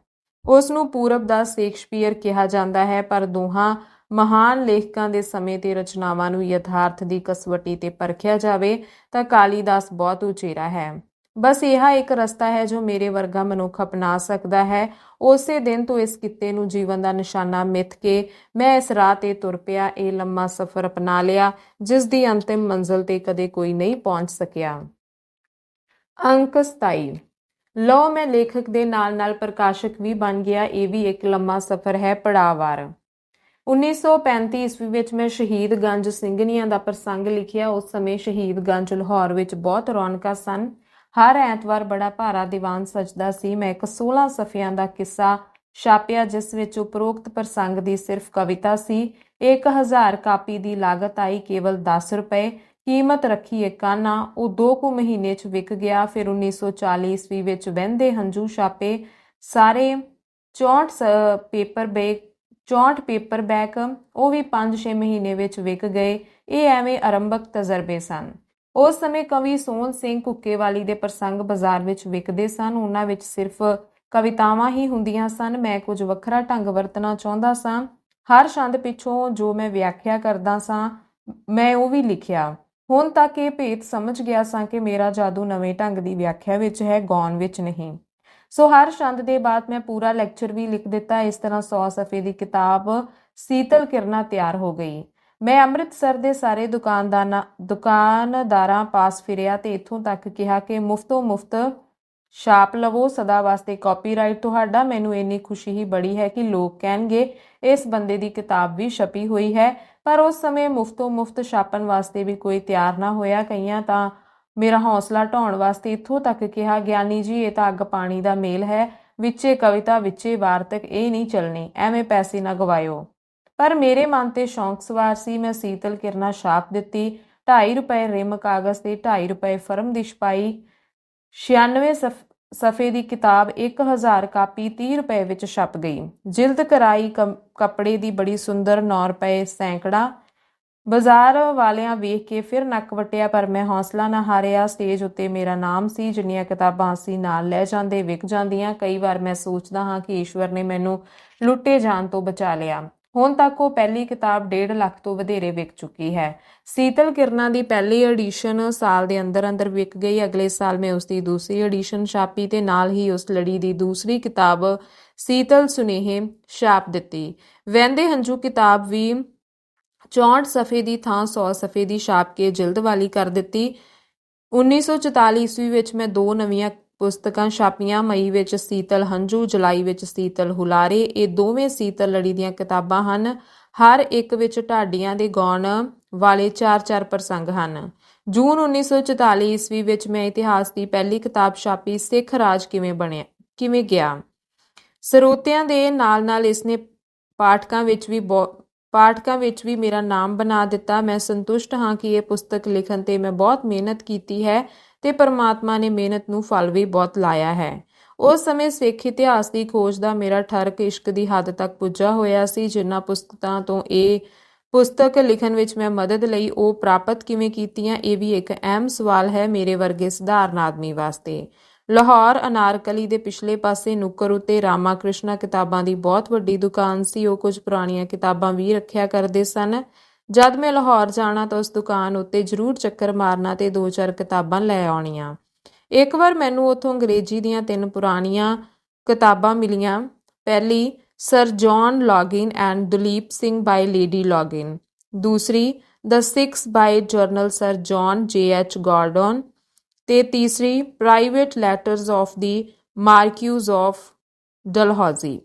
ਉਸ ਨੂੰ ਪੂਰਬ ਦਾ ਸ਼ੇਕਸਪੀਅਰ ਕਿਹਾ ਜਾਂਦਾ ਹੈ, ਪਰ ਦੋਹਾਂ ਮਹਾਨ ਲੇਖਕਾਂ ਦੇ ਸਮੇਂ ਤੇ ਰਚਨਾਵਾਂ ਨੂੰ ਯਥਾਰਥ ਦੀ ਕਸਵੱਟੀ ਤੇ ਪਰਖਿਆ ਜਾਵੇ ਤਾਂ ਕਾਲੀਦਾਸ ਬਹੁਤ ਉਚੇਰਾ ਹੈ। ਬਸ ਇਹ ਇੱਕ ਰਸਤਾ ਹੈ ਜੋ ਮੇਰੇ ਵਰਗਾ ਮਨੁੱਖ ਅਪਣਾ ਸਕਦਾ ਹੈ। ਉਸੇ ਦਿਨ ਤੋਂ ਇਸ ਕਿੱਤੇ ਨੂੰ ਜੀਵਨ ਦਾ ਨਿਸ਼ਾਨਾ ਮਿੱਥ ਕੇ ਮੈਂ ਇਸ ਰਾਹ ਤੇ ਤੁਰ ਪਿਆ, ਇਹ ਲੰਮਾ ਸਫ਼ਰ ਅਪਣਾ ਲਿਆ, ਜਿਸ ਦੀ ਅੰਤਿਮ ਮੰਜ਼ਲ ਤੇ ਕਦੇ ਕੋਈ ਨਹੀਂ ਪਹੁੰਚ ਸਕਿਆ। ਅੰਕ 27 ਲੋ ਮੈਂ ਲੇਖਕ ਦੇ ਨਾਲ-ਨਾਲ ਪ੍ਰਕਾਸ਼ਕ ਵੀ ਬਣ ਗਿਆ, ਇਹ ਵੀ ਇੱਕ ਲੰਮਾ ਸਫ਼ਰ ਹੈ ਪੜਾਵਾਰ 1935 ਈਸਵੀ ਵਿੱਚ ਮੈਂ ਸ਼ਹੀਦਗੰਜ ਸਿੰਘਨੀਆਂ ਦਾ ਪ੍ਰਸੰਗ ਲਿਖਿਆ। ਉਸ ਸਮੇਂ ਸ਼ਹੀਦਗੰਜ ਲਾਹੌਰ ਵਿੱਚ ਬਹੁਤ ਰੌਣਕਾਂ ਸਨ। ਹਰ ਐਤਵਾਰ ਬੜਾ ਭਾਰਾ ਦੀਵਾਨ ਸਜਦਾ ਸੀ। ਮੈਂ ਇੱਕ 16 ਸਫ਼ਿਆਂ ਦਾ ਕਿੱਸਾ ਛਾਪਿਆ, ਜਿਸ ਵਿੱਚ ਉਪਰੋਕਤ ਪ੍ਰਸੰਗ ਦੀ ਸਿਰਫ ਕਵਿਤਾ ਸੀ। 1000 ਕਾਪੀ ਦੀ ਲਾਗਤ ਆਈ, ਕੇਵਲ 10 ਰੁਪਏ। ਕੀਮਤ ਰੱਖੀ ਇਕਾਨਾ ਉਹ ਦੋ ਕੁ ਮਹੀਨੇ ਚ ਵਿਕ ਗਿਆ, ਫਿਰ 1940 ਈਸਵੀ ਵਿੱਚ ਵਹਿੰਦੇ ਹੰਝੂ ਛਾਪੇ। ਸਾਰੇ 64 ਸ- ਪੇਪਰ ਬੈਕ 64 ਪੇਪਰ ਬੈਕ, ਉਹ ਵੀ 5-6 ਮਹੀਨੇ ਵਿੱਚ ਵਿਕ ਗਏ। ਇਹ ਐਵੇਂ ਆਰੰਭਕ ਤਜਰਬੇ ਸਨ। ਉਸ ਸਮੇਂ ਕਵੀ ਸੋਹਣ ਸਿੰਘ ਕੁੱਕੇਵਾਲੀ ਦੇ ਪ੍ਰਸੰਗ ਬਾਜ਼ਾਰ ਵਿੱਚ ਵਿਕਦੇ ਸਨ। ਉਹਨਾਂ ਵਿੱਚ ਸਿਰਫ ਕਵਿਤਾਵਾਂ ਹੀ ਹੁੰਦੀਆਂ ਸਨ। ਮੈਂ ਕੁਝ ਵੱਖਰਾ ਢੰਗ ਵਰਤਣਾ ਚਾਹੁੰਦਾ ਸਾਂ। ਹਰ ਛੰਦ ਪਿੱਛੋਂ ਜੋ ਮੈਂ ਵਿਆਖਿਆ ਕਰਦਾ ਸਾਂ, ਮੈਂ ਉਹ ਵੀ ਲਿਖਿਆ। ਹੁਣ ਤੱਕ ਇਹ ਭੇਤ ਸਮਝ ਗਿਆ ਸਾਂ ਕਿ ਮੇਰਾ ਜਾਦੂ ਨਵੇਂ ਢੰਗ ਦੀ ਵਿਆਖਿਆ ਵਿੱਚ ਹੈ, ਗਾਉਣ ਵਿੱਚ ਨਹੀਂ। ਸੋ ਹਰ ਛੰਦ ਦੇ ਬਾਅਦ ਮੈਂ ਪੂਰਾ ਲੈਕਚਰ ਵੀ ਲਿਖ ਦਿੱਤਾ, ਇਸ ਤਰ੍ਹਾਂ 100 ਸਫ਼ੇ ਦੀ ਕਿਤਾਬ ਸੀਤਲ ਕਿਰਨਾ ਤਿਆਰ ਹੋ ਗਈ। ਮੈਂ ਅੰਮ੍ਰਿਤਸਰ ਦੇ ਸਾਰੇ ਦੁਕਾਨਦਾਰਾਂ ਦੁਕਾਨਦਾਰਾਂ ਪਾਸ ਫਿਰਿਆ ਤੇ ਇੱਥੋਂ ਤੱਕ ਕਿਹਾ ਕਿ ਮੁਫਤੋ ਮੁਫਤ ਛਾਪ ਲਵੋ, ਸਦਾ ਵਾਸਤੇ ਕਾਪੀਰਾਈਟ ਤੁਹਾਡਾ। ਮੈਨੂੰ ਇੰਨੀ ਖੁਸ਼ੀ ਹੀ ਬੜੀ ਹੈ ਕਿ ਲੋਕ ਕਹਿਣਗੇ, ਇਸ ਬੰਦੇ ਦੀ ਕਿਤਾਬ ਵੀ ਛਪੀ ਹੋਈ ਹੈ। ਪਰ ਉਸ ਸਮੇਂ ਮੁਫ਼ਤੋਂ ਮੁਫਤ ਛਾਪਣ ਵਾਸਤੇ ਵੀ ਕੋਈ ਤਿਆਰ ਨਾ ਹੋਇਆ। ਕਈਆਂ ਤਾਂ ਮੇਰਾ ਹੌਸਲਾ ਢਾਉਣ ਵਾਸਤੇ ਇੱਥੋਂ ਤੱਕ ਕਿਹਾ, ਗਿਆਨੀ ਜੀ, ਇਹ ਤਾਂ ਅੱਗ ਪਾਣੀ ਦਾ ਮੇਲ ਹੈ। ਵਿੱਚੇ ਕਵਿਤਾ, ਵਿੱਚੇ ਵਾਰਤਕ ਇਹ ਨਹੀਂ ਚੱਲਣੀ। ਐਵੇਂ ਪੈਸੇ ਨਾ ਗਵਾਇਓ। ਪਰ ਮੇਰੇ ਮਨ ਤੇ ਸ਼ੌਂਕ ਸਵਾਰ ਸੀ। ਮੈਂ ਸੀਤਲ ਕਿਰਨਾ ਛਾਪ ਦਿੱਤੀ। 2.5 ਰੁਪਏ ਰਿਮ ਕਾਗਜ਼ ਤੇ 2.5 ਰੁਪਏ ਫਰਮ ਦੀ ਛਪਾਈ। 96 ਸਫੇ ਦੀ ਕਿਤਾਬ 1000 ਕਾਪੀ 30 ਰੁਪਏ ਵਿੱਚ ਛਪ ਗਈ। ਜਿਲਦ ਕਰਾਈ ਕਮ- ਕੱਪੜੇ ਦੀ ਬੜੀ ਸੁੰਦਰ 9 ਰੁਪਏ ਸੈਂਕੜਾ। ਬਾਜ਼ਾਰ ਵਾਲਿਆਂ ਵੇਖ ਕੇ ਫਿਰ ਨੱਕ ਵਟਿਆ, ਪਰ ਮੈਂ ਹੌਸਲਾ ਨਾ ਹਾਰਿਆ। ਸਟੇਜ ਉੱਤੇ ਮੇਰਾ ਨਾਮ ਸੀ, ਜਿੰਨੀਆਂ ਕਿਤਾਬਾਂ ਅਸੀਂ ਨਾਲ ਲੈ ਜਾਂਦੇ, ਵਿਕ ਜਾਂਦੀਆਂ। ਕਈ ਵਾਰ ਮੈਂ ਸੋਚਦਾ ਹਾਂ ਕਿ ਈਸ਼ਵਰ ਨੇ ਮੈਨੂੰ ਲੁੱਟੇ ਜਾਣ ਤੋਂ ਬਚਾ ਲਿਆ। ਹੁਣ ਤੱਕ ਉਹ ਪਹਿਲੀ ਕਿਤਾਬ 1.5 ਲੱਖ ਤੋਂ ਵਧੇਰੇ ਵਿਕ ਚੁੱਕੀ ਹੈ। ਸੀਤਲ ਕਿਰਨਾਂ ਦੀ ਪਹਿਲੀ ਐਡੀਸ਼ਨ ਸਾਲ ਦੇ ਅੰਦਰ ਅੰਦਰ ਵਿਕ ਗਈ। ਅਗਲੇ ਸਾਲ ਮੈਂ ਉਸ ਦੀ ਦੂਸਰੀ ਐਡੀਸ਼ਨ ਛਾਪੀ ਤੇ ਨਾਲ ਹੀ ਉਸ ਲੜੀ ਦੀ ਦੂਸਰੀ ਕਿਤਾਬ ਸੀਤਲ ਸੁਨੇਹੇ ਛਾਪ ਦਿੱਤੀ। ਵਹਿੰਦੇ ਹੰਝੂ ਕਿਤਾਬ ਵੀ 64 ਸਫ਼ੇ ਦੀ ਥਾਂ 100 ਸਫ਼ੇ ਦੀ ਛਾਪ ਕੇ ਜਿਲਦ ਵਾਲੀ ਕਰ ਦਿੱਤੀ। 1944 ਈਸਵੀ ਵਿੱਚ ਮੈਂ ਦੋ ਨਵੀਆਂ ਪੁਸਤਕਾਂ ਛਾਪੀਆਂ, ਮਈ ਵਿੱਚ ਸੀਤਲ ਹੰਝੂ, ਜੁਲਾਈ ਵਿੱਚ ਸੀਤਲ ਹੁਲਾਰੇ, ਇਹ ਦੋਵੇਂ ਸੀਤਲ ਲੜੀ ਦੀਆਂ ਕਿਤਾਬਾਂ ਹਨ। ਹਰ ਇੱਕ ਵਿੱਚ ਢਾਡੀਆਂ ਦੇ ਗਾਉਣ ਵਾਲੇ ਚਾਰ-ਚਾਰ ਪ੍ਰਸੰਗ ਹਨ। ਜੂਨ 1944 ਈਸਵੀ ਵਿੱਚ ਮੈਂ ਇਤਿਹਾਸ ਦੀ ਪਹਿਲੀ ਕਿਤਾਬ ਛਾਪੀ, ਸਿੱਖ ਰਾਜ ਕਿਵੇਂ ਬਣਿਆ, ਕਿਵੇਂ ਗਿਆ। ਸਰੋਤਿਆਂ ਦੇ ਨਾਲ-ਨਾਲ ਇਸਨੇ ਪਾਠਕਾਂ ਵਿੱਚ ਵੀ ਬਹੁ- ਪਾਠਕਾਂ ਵਿੱਚ ਵੀ ਮੇਰਾ ਨਾਮ ਬਣਾ ਦਿੱਤਾ। ਮੈਂ ਸੰਤੁਸ਼ਟ ਹਾਂ ਕਿ ਇਹ ਪੁਸਤਕ ਲਿਖਣ ਤੇ ਮੈਂ ਬਹੁਤ ਮਿਹਨਤ ਕੀਤੀ ਹੈ ਤੇ ਪਰਮਾਤਮਾ ਨੇ ਮਿਹਨਤ ਨੂੰ ਫਲ ਵੀ ਬਹੁਤ ਲਾਇਆ ਹੈ। ਉਸ ਸਮੇਂ ਸਿੱਖ ਇਤਿਹਾਸ ਦੀ ਖੋਜ ਦਾ ਮੇਰਾ ਠਰਕ ਇਸ਼ਕ ਦੀ ਹੱਦ ਤੱਕ ਪੁੱਜਾ ਹੋਇਆ ਸੀ, ਜਿਨ੍ਹਾਂ ਪੁਸਤਕਾਂ ਤੋਂ ਇਹ ਪੁਸਤਕ ਲਿਖਣ ਵਿੱਚ ਮੈਂ ਮਦਦ ਲਈ, ਉਹ ਪ੍ਰਾਪਤ ਕਿਵੇਂ ਕੀਤੀਆਂ, ਇਹ ਵੀ ਇੱਕ ਅਹਿਮ ਸਵਾਲ ਹੈ ਮੇਰੇ ਵਰਗੇ ਸਧਾਰਨ ਆਦਮੀ ਵਾਸਤੇ। ਲਾਹੌਰ ਅਨਾਰਕਲੀ ਦੇ ਪਿਛਲੇ ਪਾਸੇ ਨੁੱਕਰ ਉਤੇ ਰਾਮਾ ਕ੍ਰਿਸ਼ਨਾ ਕਿਤਾਬਾਂ ਦੀ ਬਹੁਤ ਵੱਡੀ ਦੁਕਾਨ ਸੀ। ਉਹ ਕੁਝ ਪੁਰਾਣੀਆਂ ਕਿਤਾਬਾਂ ਵੀ ਰੱਖਿਆ ਕਰਦੇ ਸਨ। ਜਦ ਮੈਂ ਲਾਹੌਰ ਜਾਣਾ ਤਾਂ ਉਸ ਦੁਕਾਨ ਉੱਤੇ ਜ਼ਰੂਰ ਚੱਕਰ ਮਾਰਨਾ ਤੇ ਦੋ ਚਾਰ ਕਿਤਾਬਾਂ ਲੈ ਆਉਣੀਆਂ। ਇੱਕ ਵਾਰ ਮੈਨੂੰ ਉੱਥੋਂ ਅੰਗਰੇਜ਼ੀ ਦੀਆਂ ਤਿੰਨ ਪੁਰਾਣੀਆਂ ਕਿਤਾਬਾਂ ਮਿਲੀਆਂ। ਪਹਿਲੀ, sir John Login and Duleep Singh by Lady Login. ਦੂਸਰੀ, the Sikhs by general sir John J H Gordon ਤੇ ਤੀਸਰੀ private letters of the Marquis of Dalhousie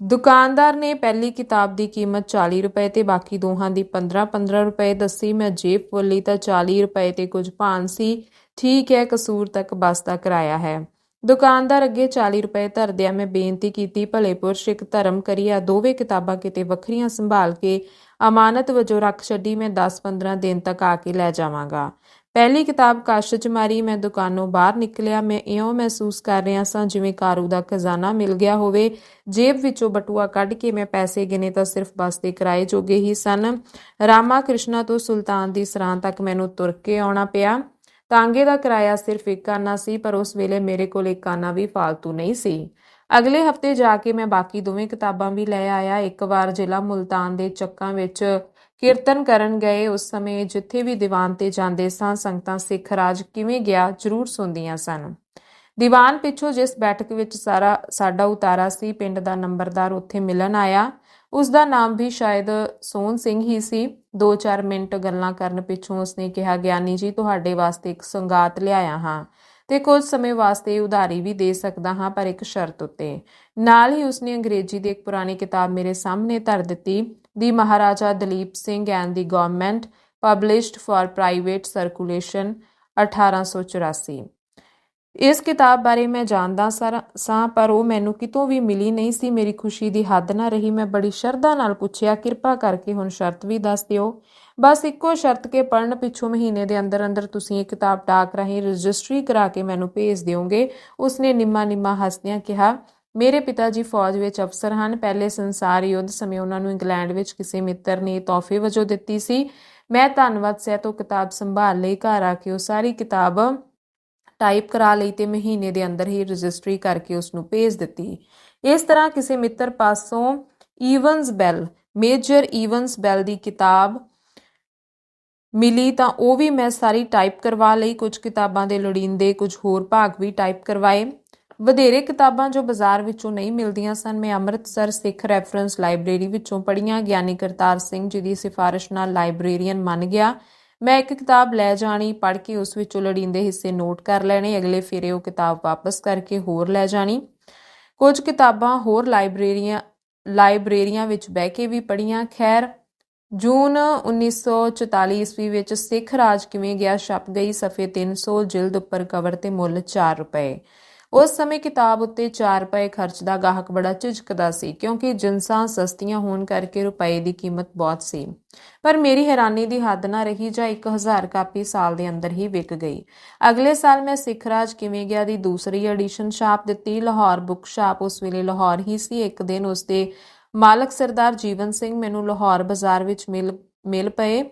ਦੁਕਾਨਦਾਰ ਨੇ ਪਹਿਲੀ ਕਿਤਾਬ ਦੀ ਕੀਮਤ 40 ਰੁਪਏ ਤੇ ਬਾਕੀ ਦੋਹਾਂ ਦੀ 15-15 ਰੁਪਏ ਦੱਸੀ। ਮੈਂ ਜੇਬ ਖੋਲੀ ਤਾਂ 40 ਰੁਪਏ ਤੇ ਕੁਝ ਭਾਨ ਸੀ। ਠੀਕ ਹੈ, ਕਸੂਰ ਤੱਕ ਬੱਸ ਦਾ ਕਿਰਾਇਆ ਹੈ। ਦੁਕਾਨਦਾਰ ਅੱਗੇ 40 ਰੁਪਏ ਧਰਦਿਆਂ ਮੈਂ ਬੇਨਤੀ ਕੀਤੀ, ਭਲੇ ਪੁਰਸ਼, ਇੱਕ ਧਰਮ ਕਰੀਆ ਦੋਵੇਂ ਕਿਤਾਬਾਂ ਕਿਤੇ ਵੱਖਰੀਆਂ ਸੰਭਾਲ ਕੇ, ਅਮਾਨਤ ਵਜੋਂ ਰੱਖ ਛੱਡੀ, ਮੈਂ 10-15 ਦਿਨ ਤੱਕ ਆ ਕੇ ਲੈ ਜਾਵਾਂਗਾ। ਪਹਿਲੀ ਕਿਤਾਬ ਕਸ਼ ਚ ਮਾਰੀ, ਮੈਂ ਦੁਕਾਨੋਂ ਬਾਹਰ ਨਿਕਲਿਆ, ਮੈਂ ਇਉਂ ਮਹਿਸੂਸ ਕਰ ਰਿਹਾ ਸਾਂ ਜਿਵੇਂ ਕਾਰੂ ਦਾ ਖਜ਼ਾਨਾ ਮਿਲ ਗਿਆ ਹੋਵੇ। ਜੇਬ ਵਿੱਚੋਂ ਬਟੂਆ ਕੱਢ ਕੇ ਮੈਂ ਪੈਸੇ ਗਿਣੇ ਤਾਂ ਸਿਰਫ ਬੱਸ ਦੇ ਕਿਰਾਏ ਜੋਗੇ ਹੀ ਸਨ। ਰਾਮਾ ਕ੍ਰਿਸ਼ਨਾ ਤੋਂ ਸੁਲਤਾਨ ਦੀ ਸਰਾਂ ਤੱਕ ਮੈਨੂੰ ਤੁਰ ਕੇ ਆਉਣਾ ਪਿਆ। ਤਾਂਗੇ ਦਾ ਕਿਰਾਇਆ ਸਿਰਫ ਇੱਕ ਆਨਾ ਸੀ, ਪਰ ਉਸ ਵੇਲੇ ਮੇਰੇ ਕੋਲ ਇੱਕ ਆਨਾ ਵੀ ਫालतू ਨਹੀਂ ਸੀ। ਅਗਲੇ ਹਫ਼ਤੇ ਜਾ ਕੇ ਮੈਂ ਬਾਕੀ ਦੋਵੇਂ ਕਿਤਾਬਾਂ ਵੀ ਲੈ ਆਇਆ। ਇੱਕ ਵਾਰ ਜ਼ਿਲ੍ਹਾ ਮੁਲਤਾਨ ਦੇ ਚੱਕਾਂ ਵਿੱਚ ਕੀਰਤਨ ਕਰਨ ਗਏ ਉਸ ਸਮੇਂ ਜਿੱਥੇ ਵੀ ਦੀਵਾਨ ਤੇ ਜਾਂਦੇ ਸਾਂ, ਸੰਗਤਾਂ ਸਿੱਖ ਰਾਜ ਕਿਵੇਂ ਗਿਆ ਜ਼ਰੂਰ ਸੁਣਦੀਆਂ ਸਨ। ਦੀਵਾਨ ਪਿੱਛੋਂ ਜਿਸ ਬੈਠਕ ਵਿੱਚ ਸਾਰਾ, ਸਾਡਾ ਉਤਾਰਾ ਸੀ, ਪਿੰਡ ਦਾ ਨੰਬਰਦਾਰ ਉੱਥੇ ਮਿਲਣ ਆਇਆ। ਉਸ ਦਾ ਨਾਮ ਵੀ ਸ਼ਾਇਦ ਸੋਹਣ ਸਿੰਘ ਹੀ ਸੀ। 2-4 ਮਿੰਟ ਗੱਲਾਂ ਕਰਨ ਪਿੱਛੋਂ ਉਸਨੇ ਕਿਹਾ, ਗਿਆਨੀ ਜੀ, ਤੁਹਾਡੇ ਵਾਸਤੇ ਇੱਕ ਸੰਗਾਤ ਲਿਆਇਆ ਹਾਂ ਤੇ ਕੁਝ ਸਮੇਂ ਵਾਸਤੇ ਉਧਾਰੀ ਵੀ ਦੇ ਸਕਦਾ ਹਾਂ, ਪਰ ਇੱਕ ਸ਼ਰਤ ਉੱਤੇ। ਨਾਲ ਹੀ ਉਸਨੇ ਅੰਗਰੇਜ਼ੀ ਦੀ ਇੱਕ ਪੁਰਾਣੀ ਕਿਤਾਬ ਮੇਰੇ ਸਾਹਮਣੇ ਧਰ ਦਿੱਤੀ। The Maharaja Duleep Singh and the government published for private circulation 1884 ਇਸ ਕਿਤਾਬ ਬਾਰੇ ਮੈਂ ਜਾਣਦਾ ਸਰ- ਸਾਂ, ਪਰ ਉਹ ਮੈਨੂੰ ਕਿਤੋਂ ਵੀ ਮਿਲੀ ਨਹੀਂ ਸੀ। ਮੇਰੀ ਖੁਸ਼ੀ ਦੀ ਹੱਦ ਨਾ ਰਹੀ। ਮੈਂ ਬੜੀ ਸ਼ਰਧਾ ਨਾਲ ਪੁੱਛਿਆ, ਕਿਰਪਾ ਕਰਕੇ ਹੁਣ ਸ਼ਰਤ ਵੀ ਦੱਸ ਦਿਓ। ਬਸ ਇੱਕੋ ਸ਼ਰਤ ਕੇ ਪੜਨ ਪਿੱਛੋਂ ਮਹੀਨੇ ਦੇ ਅੰਦਰ ਅੰਦਰ ਤੁਸੀਂ ਇਹ ਕਿਤਾਬ ਡਾਕ ਰਾਹੀਂ ਰਜਿਸਟਰੀ ਕਰਾ ਕੇ ਮੈਨੂੰ ਭੇਜ ਦਿਓਗੇ। ਉਸਨੇ ਨਿੰਮਾ ਨਿੰਮਾ ਹੱਸਦਿਆਂ ਕਿਹਾ ਮੇਰੇ ਪਿਤਾ ਜੀ ਫੌਜ ਵਿੱਚ ਅਫਸਰ ਹਨ। ਪਹਿਲੇ ਸੰਸਾਰ ਯੁੱਧ ਸਮੇਂ ਉਹਨਾਂ ਨੂੰ ਇੰਗਲੈਂਡ ਵਿੱਚ ਕਿਸੇ ਮਿੱਤਰ ਨੇ ਤੋਹਫੇ ਵਜੋਂ ਦਿੱਤੀ ਸੀ। ਮੈਂ ਧੰਨਵਾਦ ਸਹਿਤ ਉਹ ਕਿਤਾਬ ਸੰਭਾਲ ਲਈ ਘਰ ਆ ਕੇ ਉਹ ਸਾਰੀ ਕਿਤਾਬ ਟਾਈਪ ਕਰਾ ਲਈ ਤੇ ਮਹੀਨੇ ਦੇ ਅੰਦਰ ਹੀ ਰਜਿਸਟਰੀ ਕਰਕੇ ਉਸ ਨੂੰ ਭੇਜ ਦਿੱਤੀ। ਇਸ ਤਰ੍ਹਾਂ ਕਿਸੇ ਮਿੱਤਰ ਪਾਸੋਂ Evans Bell, major Evans Bell ਦੀ ਕਿਤਾਬ ਮਿਲੀ ਤਾਂ ਉਹ ਵੀ ਮੈਂ ਸਾਰੀ ਟਾਈਪ ਕਰਵਾ ਲਈ। ਕੁਝ ਕਿਤਾਬਾਂ ਦੇ ਲੋੜੀਂਦੇ ਕੁਝ ਹੋਰ ਭਾਗ ਵੀ ਟਾਈਪ ਕਰਵਾਏ। ਵਧੇਰੇ ਕਿਤਾਬਾਂ ਜੋ ਬਾਜ਼ਾਰ ਵਿੱਚੋਂ ਨਹੀਂ ਮਿਲਦੀਆਂ ਸਨ, ਮੈਂ ਅੰਮ੍ਰਿਤਸਰ ਸਿੱਖ ਰੈਫਰੈਂਸ ਲਾਇਬ੍ਰੇਰੀ ਵਿੱਚੋਂ ਪੜ੍ਹੀਆਂ। ਗਿਆਨੀ ਕਰਤਾਰ ਸਿੰਘ ਜੀ ਦੀ ਸਿਫਾਰਿਸ਼ ਨਾਲ ਲਾਇਬ੍ਰੇਰੀਅਨ ਮੰਨ ਗਿਆ। ਮੈਂ ਇੱਕ ਕਿਤਾਬ ਲੈ ਜਾਣੀ, ਪੜ੍ਹ ਕੇ ਉਸ ਵਿੱਚੋਂ ਲੋੜੀਂਦੇ ਹਿੱਸੇ ਨੋਟ ਕਰ ਲੈਣੇ, ਅਗਲੇ ਫੇਰੇ ਉਹ ਕਿਤਾਬ ਵਾਪਸ ਕਰਕੇ ਹੋਰ ਲੈ ਜਾਣੀ। ਕੁਝ ਕਿਤਾਬਾਂ ਹੋਰ ਲਾਇਬ੍ਰੇਰੀਆਂ ਲਾਇਬ੍ਰੇਰੀਆਂ ਵਿੱਚ ਬਹਿ ਕੇ ਵੀ ਪੜ੍ਹੀਆਂ। ਖੈਰ, ਜੂਨ 1944 ਈਸਵੀ ਵਿੱਚ ਸਿੱਖ ਰਾਜ ਕਿਵੇਂ ਗਿਆ? ਛਪ ਗਈ ਸਫੇ 300 ਜਿਲਦ ਉੱਪਰ ਕਵਰ ਤੇ ਮੁੱਲ 4 ਰੁਪਏ। ਉਸ ਸਮੇਂ ਕਿਤਾਬ ਉੱਤੇ 4 ਰੁਪਏ ਖਰਚਦਾ ਗਾਹਕ ਬੜਾ ਝਿਜਕਦਾ ਸੀ, ਕਿਉਂਕਿ ਜਿੰਸਾਂ ਸਸਤੀਆਂ ਹੋਣ ਕਰਕੇ ਰੁਪਏ ਦੀ ਕੀਮਤ ਬਹੁਤ ਸੀ। ਪਰ ਮੇਰੀ ਹੈਰਾਨੀ ਦੀ ਹੱਦ ਨਾ ਰਹੀ ਜਾਂ 1000 ਕਾਪੀ ਸਾਲ ਦੇ ਅੰਦਰ ਹੀ ਵਿਕ ਗਈ। ਅਗਲੇ ਸਾਲ ਮੈਂ ਸਿੱਖ ਰਾਜ ਕਿਵੇਂ ਗਿਆ ਦੀ ਦੂਸਰੀ ਐਡੀਸ਼ਨ ਛਾਪ ਦਿੱਤੀ। ਲਾਹੌਰ ਬੁੱਕ ਸ਼ਾਪ ਉਸ ਵੇਲੇ ਲਾਹੌਰ ਹੀ ਸੀ। ਇੱਕ ਦਿਨ ਉਸ ਦੇ ਮਾਲਕ ਸਰਦਾਰ ਜੀਵਨ ਸਿੰਘ ਮੈਨੂੰ ਲਾਹੌਰ ਬਾਜ਼ਾਰ ਵਿੱਚ ਮਿਲ ਮਿਲ ਪਏ।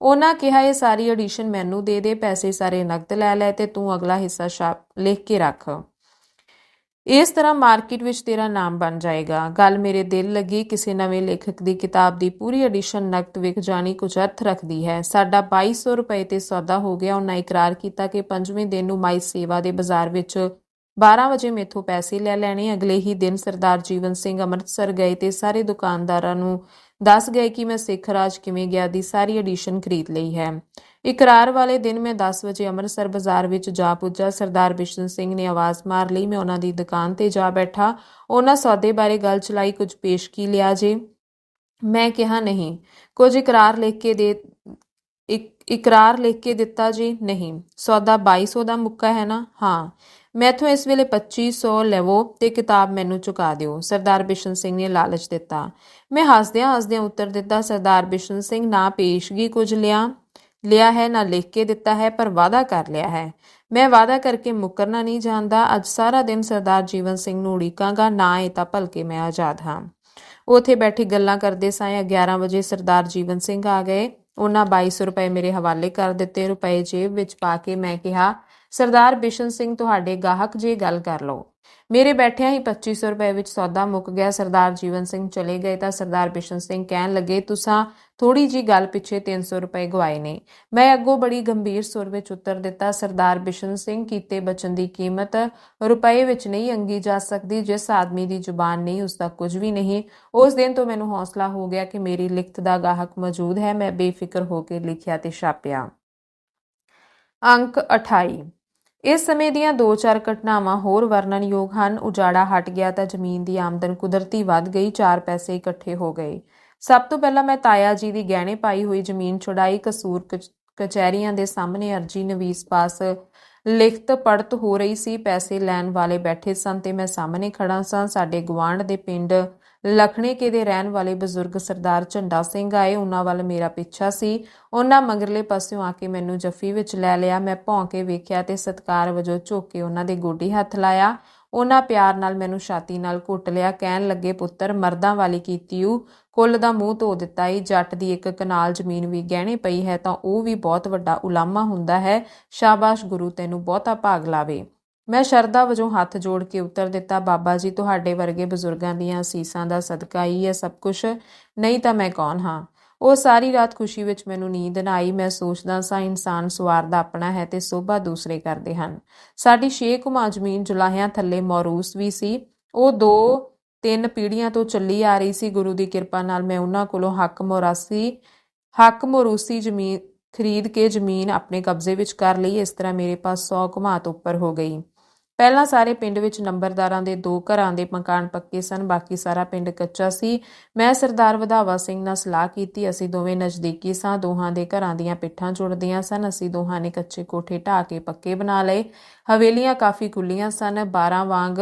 ਉਹਨਾਂ ਕਿਹਾ, ਇਹ ਸਾਰੀ ਐਡੀਸ਼ਨ ਮੈਨੂੰ ਦੇ ਦੇ, ਪੈਸੇ ਸਾਰੇ ਨਕਦ ਲੈ ਲੈ ਤੇ ਤੂੰ ਅਗਲਾ ਹਿੱਸਾ ਛਾਪ, ਲਿਖ ਕੇ ਰੱਖ। ਇਸ ਤਰ੍ਹਾਂ ਮਾਰਕੀਟ ਵਿੱਚ ਤੇਰਾ ਨਾਮ ਬਣ ਜਾਏਗਾ। ਗੱਲ ਮੇਰੇ ਦਿਲ ਲੱਗੀ, ਕਿਸੇ ਨਵੇਂ ਲੇਖਕ ਦੀ ਕਿਤਾਬ ਦੀ ਪੂਰੀ ਐਡੀਸ਼ਨ ਨਕਦ ਵਿਕ ਜਾਣੀ ਕੁਝ ਅਰਥ ਰੱਖਦੀ ਹੈ। ਸਾਡਾ 2200 ਰੁਪਏ ਤੇ ਸੌਦਾ ਹੋ ਗਿਆ। ਉਹਨਾਂ ਇਕਰਾਰ ਕੀਤਾ ਕਿ ਪੰਜਵੇਂ ਦਿਨ ਨੂੰ ਮਾਈ ਸੇਵਾ ਦੇ ਬਾਜ਼ਾਰ ਵਿੱਚ 12 ਵਜੇ ਮੇਥੋਂ ਪੈਸੇ ਲੈ ਲੈਣੇ। ਅਗਲੇ ਹੀ ਦਿਨ ਸਰਦਾਰ ਜੀਵਨ ਸਿੰਘ ਅੰਮ੍ਰਿਤਸਰ ਗਏ ਤੇ ਸਾਰੇ ਦੁਕਾਨਦਾਰਾਂ ਨੂੰ ਦੱਸ ਗਏ ਕਿ ਮੈਂ ਸਿੱਖ ਰਾਜ ਕਿਵੇਂ ਗਿਆ ਦੀ ਸਾਰੀ ਐਡੀਸ਼ਨ ਖਰੀਦ ਲਈ ਹੈ। ਇਕਰਾਰ ਵਾਲੇ ਦਿਨ ਮੈਂ 10 ਵਜੇ ਅੰਮ੍ਰਿਤਸਰ ਬਾਜ਼ਾਰ ਵਿੱਚ ਜਾ ਪੁੱਜਾ। ਸਰਦਾਰ ਬਿਸ਼ਨ ਸਿੰਘ ਨੇ ਆਵਾਜ਼ ਮਾਰ ਲਈ, ਮੈਂ ਉਹਨਾਂ ਦੀ ਦੁਕਾਨ ਤੇ ਜਾ ਬੈਠਾ। ਉਹਨਾਂ ਸੌਦੇ ਬਾਰੇ ਗੱਲ ਚਲਾਈ, ਕੁਝ ਪੇਸ਼ ਕੀ ਲਿਆ ਜੇ। ਮੈਂ ਕਿਹਾ, ਨਹੀਂ, ਕੁਝ ਇਕਰਾਰ ਲਿਖ ਕੇ ਦੇ, ਇਕ, ਇਕਰਾਰ ਲਿਖ ਕੇ ਦਿੱਤਾ ਜੀ, ਨਹੀਂ, ਸੌਦਾ 2200 ਦਾ ਮੁੱਕਾ ਹੈ ਨਾ? ਹਾਂ, ਮੈਥੋਂ ਇਸ ਵੇਲੇ 2500 ਲਵੋ ਤੇ ਕਿਤਾਬ ਮੈਨੂੰ ਚੁਕਾ ਦਿਓ। ਸਰਦਾਰ ਬਿਸ਼ਨ ਸਿੰਘ ਨੇ ਲਾਲਚ ਦਿੱਤਾ। ਮੈਂ ਹੱਸਦਿਆਂ ਹੱਸਦਿਆਂ ਉੱਤਰ ਦਿੱਤਾ, ਸਰਦਾਰ ਬਿਸ਼ਨ ਸਿੰਘ, ਨਾ ਪੇਸ਼ਗੀ ਕੁਝ ਲਿਆ। ਲਿਆ ਹੈ, ਨਾ ਲਿਖ ਕੇ ਦਿੱਤਾ ਹੈ, ਪਰ ਵਾਅਦਾ ਕਰ ਲਿਆ ਹੈ। ਮੈਂ ਵਾਅਦਾ ਕਰਕੇ ਮੁਕਰਨਾ ਨਹੀਂ ਜਾਣਦਾ। ਅੱਜ ਸਾਰਾ ਦਿਨ ਸਰਦਾਰ ਜੀਵਨ ਸਿੰਘ ਨੂੰ ਉਡੀਕਾਂਗਾ। ਨਾ ਇਹ ਤਾਂ ਭਲਕੇ ਮੈਂ ਆਜ਼ਾਦ ਹਾਂ। ਉਥੇ ਬੈਠੀ ਗੱਲਾਂ ਕਰਦੇ ਸਾਂ 11 ਵਜੇ ਸਰਦਾਰ ਜੀਵਨ ਸਿੰਘ ਆ ਗਏ। ਉਹਨਾਂ 2200 ਰੁਪਏ ਮੇਰੇ ਹਵਾਲੇ ਕਰ ਦਿੱਤੇ। ਰੁਪਏ ਜੇਬ ਵਿੱਚ ਪਾ ਕੇ ਮੈਂ ਕਿਹਾ, ਸਰਦਾਰ ਬਿਸ਼ਨ ਸਿੰਘ, ਤੁਹਾਡੇ ਗਾਹਕ ਜੇ ਗੱਲ ਕਰ ਲਓ। ਮੇਰੇ ਬੈਠਿਆਂ ਹੀ 2500 ਰੁਪਏ ਵਿੱਚ ਸੌਦਾ ਮੁੱਕ ਗਿਆ। ਸਰਦਾਰ ਜੀਵਨ ਸਿੰਘ ਚਲੇ ਗਏ ਤਾਂ ਸਰਦਾਰ ਬਿਸ਼ਨ ਸਿੰਘ ਕਹਿਣ ਲੱਗੇ, ਤੁਸਾਂ ਥੋੜੀ ਜੀ ਗੱਲ ਪਿੱਛੇ 300 ਰੁਪਏ ਗਵਾਏ ਨੇ। ਮੈਂ ਅੱਗੋਂ ਬੜੀ ਗੰਭੀਰ ਸੁਰ ਵਿੱਚ ਉੱਤਰ ਦਿੱਤਾ, ਸਰਦਾਰ ਬਿਸ਼ਨ ਸਿੰਘ, ਕੀਤੇ ਬਚਨ ਦੀ ਕੀਮਤ ਰੁਪਏ ਵਿੱਚ ਨਹੀਂ ਅੰਗੀ ਜਾ ਸਕਦੀ। ਜਿਸ ਆਦਮੀ ਦੀ ਜ਼ੁਬਾਨ ਨਹੀਂ, ਉਸ ਦਾ ਕੁਝ ਵੀ ਨਹੀਂ। ਉਸ ਦਿਨ ਤੋਂ ਮੈਨੂੰ ਹੌਸਲਾ ਹੋ ਗਿਆ ਕਿ ਮੇਰੀ ਲਿਖਤ ਦਾ ਗਾਹਕ ਮੌਜੂਦ ਹੈ। ਮੈਂ ਬੇਫਿਕਰ ਹੋ ਕੇ ਲਿਖਿਆ ਤੇ ਛਾਪਿਆ। ਅੰਕ 28 ਇਸ ਸਮੇਂ ਦੀਆਂ ਦੋ ਚਾਰ ਘਟਨਾਵਾਂ ਹੋਰ ਵਰਣਨਯੋਗ ਹਨ। ਉਜਾੜਾ ਹਟ ਗਿਆ ਤਾਂ ਜ਼ਮੀਨ ਦੀ ਆਮਦਨ ਕੁਦਰਤੀ ਵੱਧ ਗਈ, ਚਾਰ ਪੈਸੇ ਇਕੱਠੇ ਹੋ ਗਏ। ਸਭ ਤੋਂ ਪਹਿਲਾਂ ਮੈਂ ਤਾਇਆ ਜੀ ਦੀ ਗਹਿਣੇ ਪਾਈ ਹੋਈ ਜ਼ਮੀਨ ਛੁਡਾਈ। ਕਸੂਰ ਕਚ- ਕਚਹਿਰੀਆਂ ਦੇ ਸਾਹਮਣੇ ਅਰਜੀ ਨਵੀਸ ਪਾਸ ਲਿਖਤ ਪੜਤ ਹੋ ਰਹੀ ਸੀ। ਪੈਸੇ ਲੈਣ ਵਾਲੇ ਬੈਠੇ ਸਨ ਤੇ ਮੈਂ ਸਾਹਮਣੇ ਖੜਾ ਸਾਂ। ਸਾਡੇ ਗਵਾਂਢ ਦੇ ਪਿੰਡ ਲਖਣੇਕੇ ਦੇ ਰਹਿਣ ਵਾਲੇ ਬਜ਼ੁਰਗ ਸਰਦਾਰ ਝੰਡਾ ਸਿੰਘ ਆਏ, ਉਹਨਾਂ ਵੱਲ ਮੇਰਾ ਪਿੱਛਾ ਸੀ। ਉਹਨਾਂ ਮੰਗਰਲੇ ਪਾਸਿਓਂ ਆ ਕੇ ਮੈਨੂੰ ਜੱਫੀ ਵਿੱਚ ਲੈ ਲਿਆ। ਮੈਂ ਭੌਂ ਕੇ ਵੇਖਿਆ ਤੇ ਸਤਕਾਰ ਵਜੋਂ ਝੁੱਕ ਕੇ ਉਹਨਾਂ ਦੇ ਗੋਡੀ ਹੱਥ ਲਾਇਆ। ਉਹਨਾਂ ਪਿਆਰ ਨਾਲ ਮੈਨੂੰ ਛਾਤੀ ਨਾਲ ਘੁੱਟ ਲਿਆ, ਕਹਿਣ ਲੱਗੇ, ਪੁੱਤਰ, ਮਰਦਾਂ ਵਾਲੀ ਕੀਤੀ ਊ ਕੁੱਲ ਦਾ ਮੂੰਹ ਧੋ ਦਿੱਤਾ ਈ, ਜੱਟ ਦੀ ਇੱਕ ਕਨਾਲ ਜ਼ਮੀਨ ਵੀ ਗਹਿਣੇ ਪਈ ਹੈ ਤਾਂ ਉਹ ਵੀ ਬਹੁਤ ਵੱਡਾ ਉਲਾਮਾ ਹੁੰਦਾ ਹੈ। ਸ਼ਾਬਾਸ਼ ਗੁਰੂ, ਤੈਨੂੰ ਬਹੁਤਾ ਭਾਗ ਲਾਵੇ। ਮੈਂ ਸ਼ਰਧਾ ਵਜੋਂ ਹੱਥ ਜੋੜ ਕੇ ਉੱਤਰ ਦਿੱਤਾ, ਬਾਬਾ ਜੀ, ਤੁਹਾਡੇ ਵਰਗੇ ਬਜ਼ੁਰਗਾਂ ਦੀਆਂ ਅਸੀਸਾਂ ਦਾ ਸਦਕਾ ਹੀ ਹੈ ਸਭ ਕੁਝ ਨਹੀਂ ਤਾਂ ਮੈਂ ਕੌਣ ਹਾਂ? ਉਹ ਸਾਰੀ ਰਾਤ ਖੁਸ਼ੀ ਵਿੱਚ ਮੈਨੂੰ ਨੀਂਦ ਨਾ ਆਈ। ਮੈਂ ਸੋਚਦਾ ਸਾਂ, ਇਨਸਾਨ ਸਵਾਰ ਦਾ ਆਪਣਾ ਹੈ ਤੇ ਸੋਭਾ ਦੂਸਰੇ ਕਰਦੇ ਹਨ। ਸਾਡੀ ਛੇ ਕੁਮਾ ਜ਼ਮੀਨ ਜੁਲਾਹਿਆਂ ਥੱਲੇ ਮੌਰੂਸ ਵੀ ਸੀ। ਉਹ ਦੋ ਤਿੰਨ ਪੀੜ੍ਹੀਆਂ ਤੋਂ ਚੱਲੀ ਆ ਰਹੀ ਸੀ। ਗੁਰੂ ਦੀ ਕਿਰਪਾ ਨਾਲ ਮੈਂ ਉਹਨਾਂ ਕੋਲੋਂ ਹੱਕ ਮੋਰਾਸੀ, ਹੱਕ ਮੋਰੂਸੀ ਜ਼ਮੀਨ ਖਰੀਦ ਕੇ ਜ਼ਮੀਨ ਆਪਣੇ ਕਬਜ਼ੇ ਵਿੱਚ ਕਰ ਲਈ। ਇਸ ਤਰ੍ਹਾਂ ਮੇਰੇ ਪਾਸ 100 ਘੁਮਾ ਤੋਂ ਉੱਪਰ ਹੋ ਗਈ। ਪਹਿਲਾਂ ਸਾਰੇ ਪਿੰਡ ਵਿੱਚ ਨੰਬਰਦਾਰਾਂ ਦੇ ਦੋ ਘਰਾਂ ਦੇ ਮਕਾਨ ਪੱਕੇ ਸਨ, ਬਾਕੀ ਸਾਰਾ ਪਿੰਡ ਕੱਚਾ ਸੀ। ਮੈਂ ਸਰਦਾਰ ਵਧਾਵਾ ਸਿੰਘ ਨਾਲ ਸਲਾਹ ਕੀਤੀ, ਅਸੀਂ ਦੋਵੇਂ ਨਜ਼ਦੀਕੀ ਸਾਂ, ਦੋਹਾਂ ਦੇ ਘਰਾਂ ਦੀਆਂ ਪਿੱਠਾਂ ਜੁੜਦੀਆਂ ਸਨ, ਅਸੀਂ ਦੋਹਾਂ ਨੇ ਕੱਚੇ ਕੋਠੇ ਢਾਹ ਕੇ ਪੱਕੇ ਬਣਾ ਲਏ। ਹਵੇਲੀਆਂ ਕਾਫੀ ਖੁੱਲੀਆਂ ਸਨ 12 ਵਾਂਗ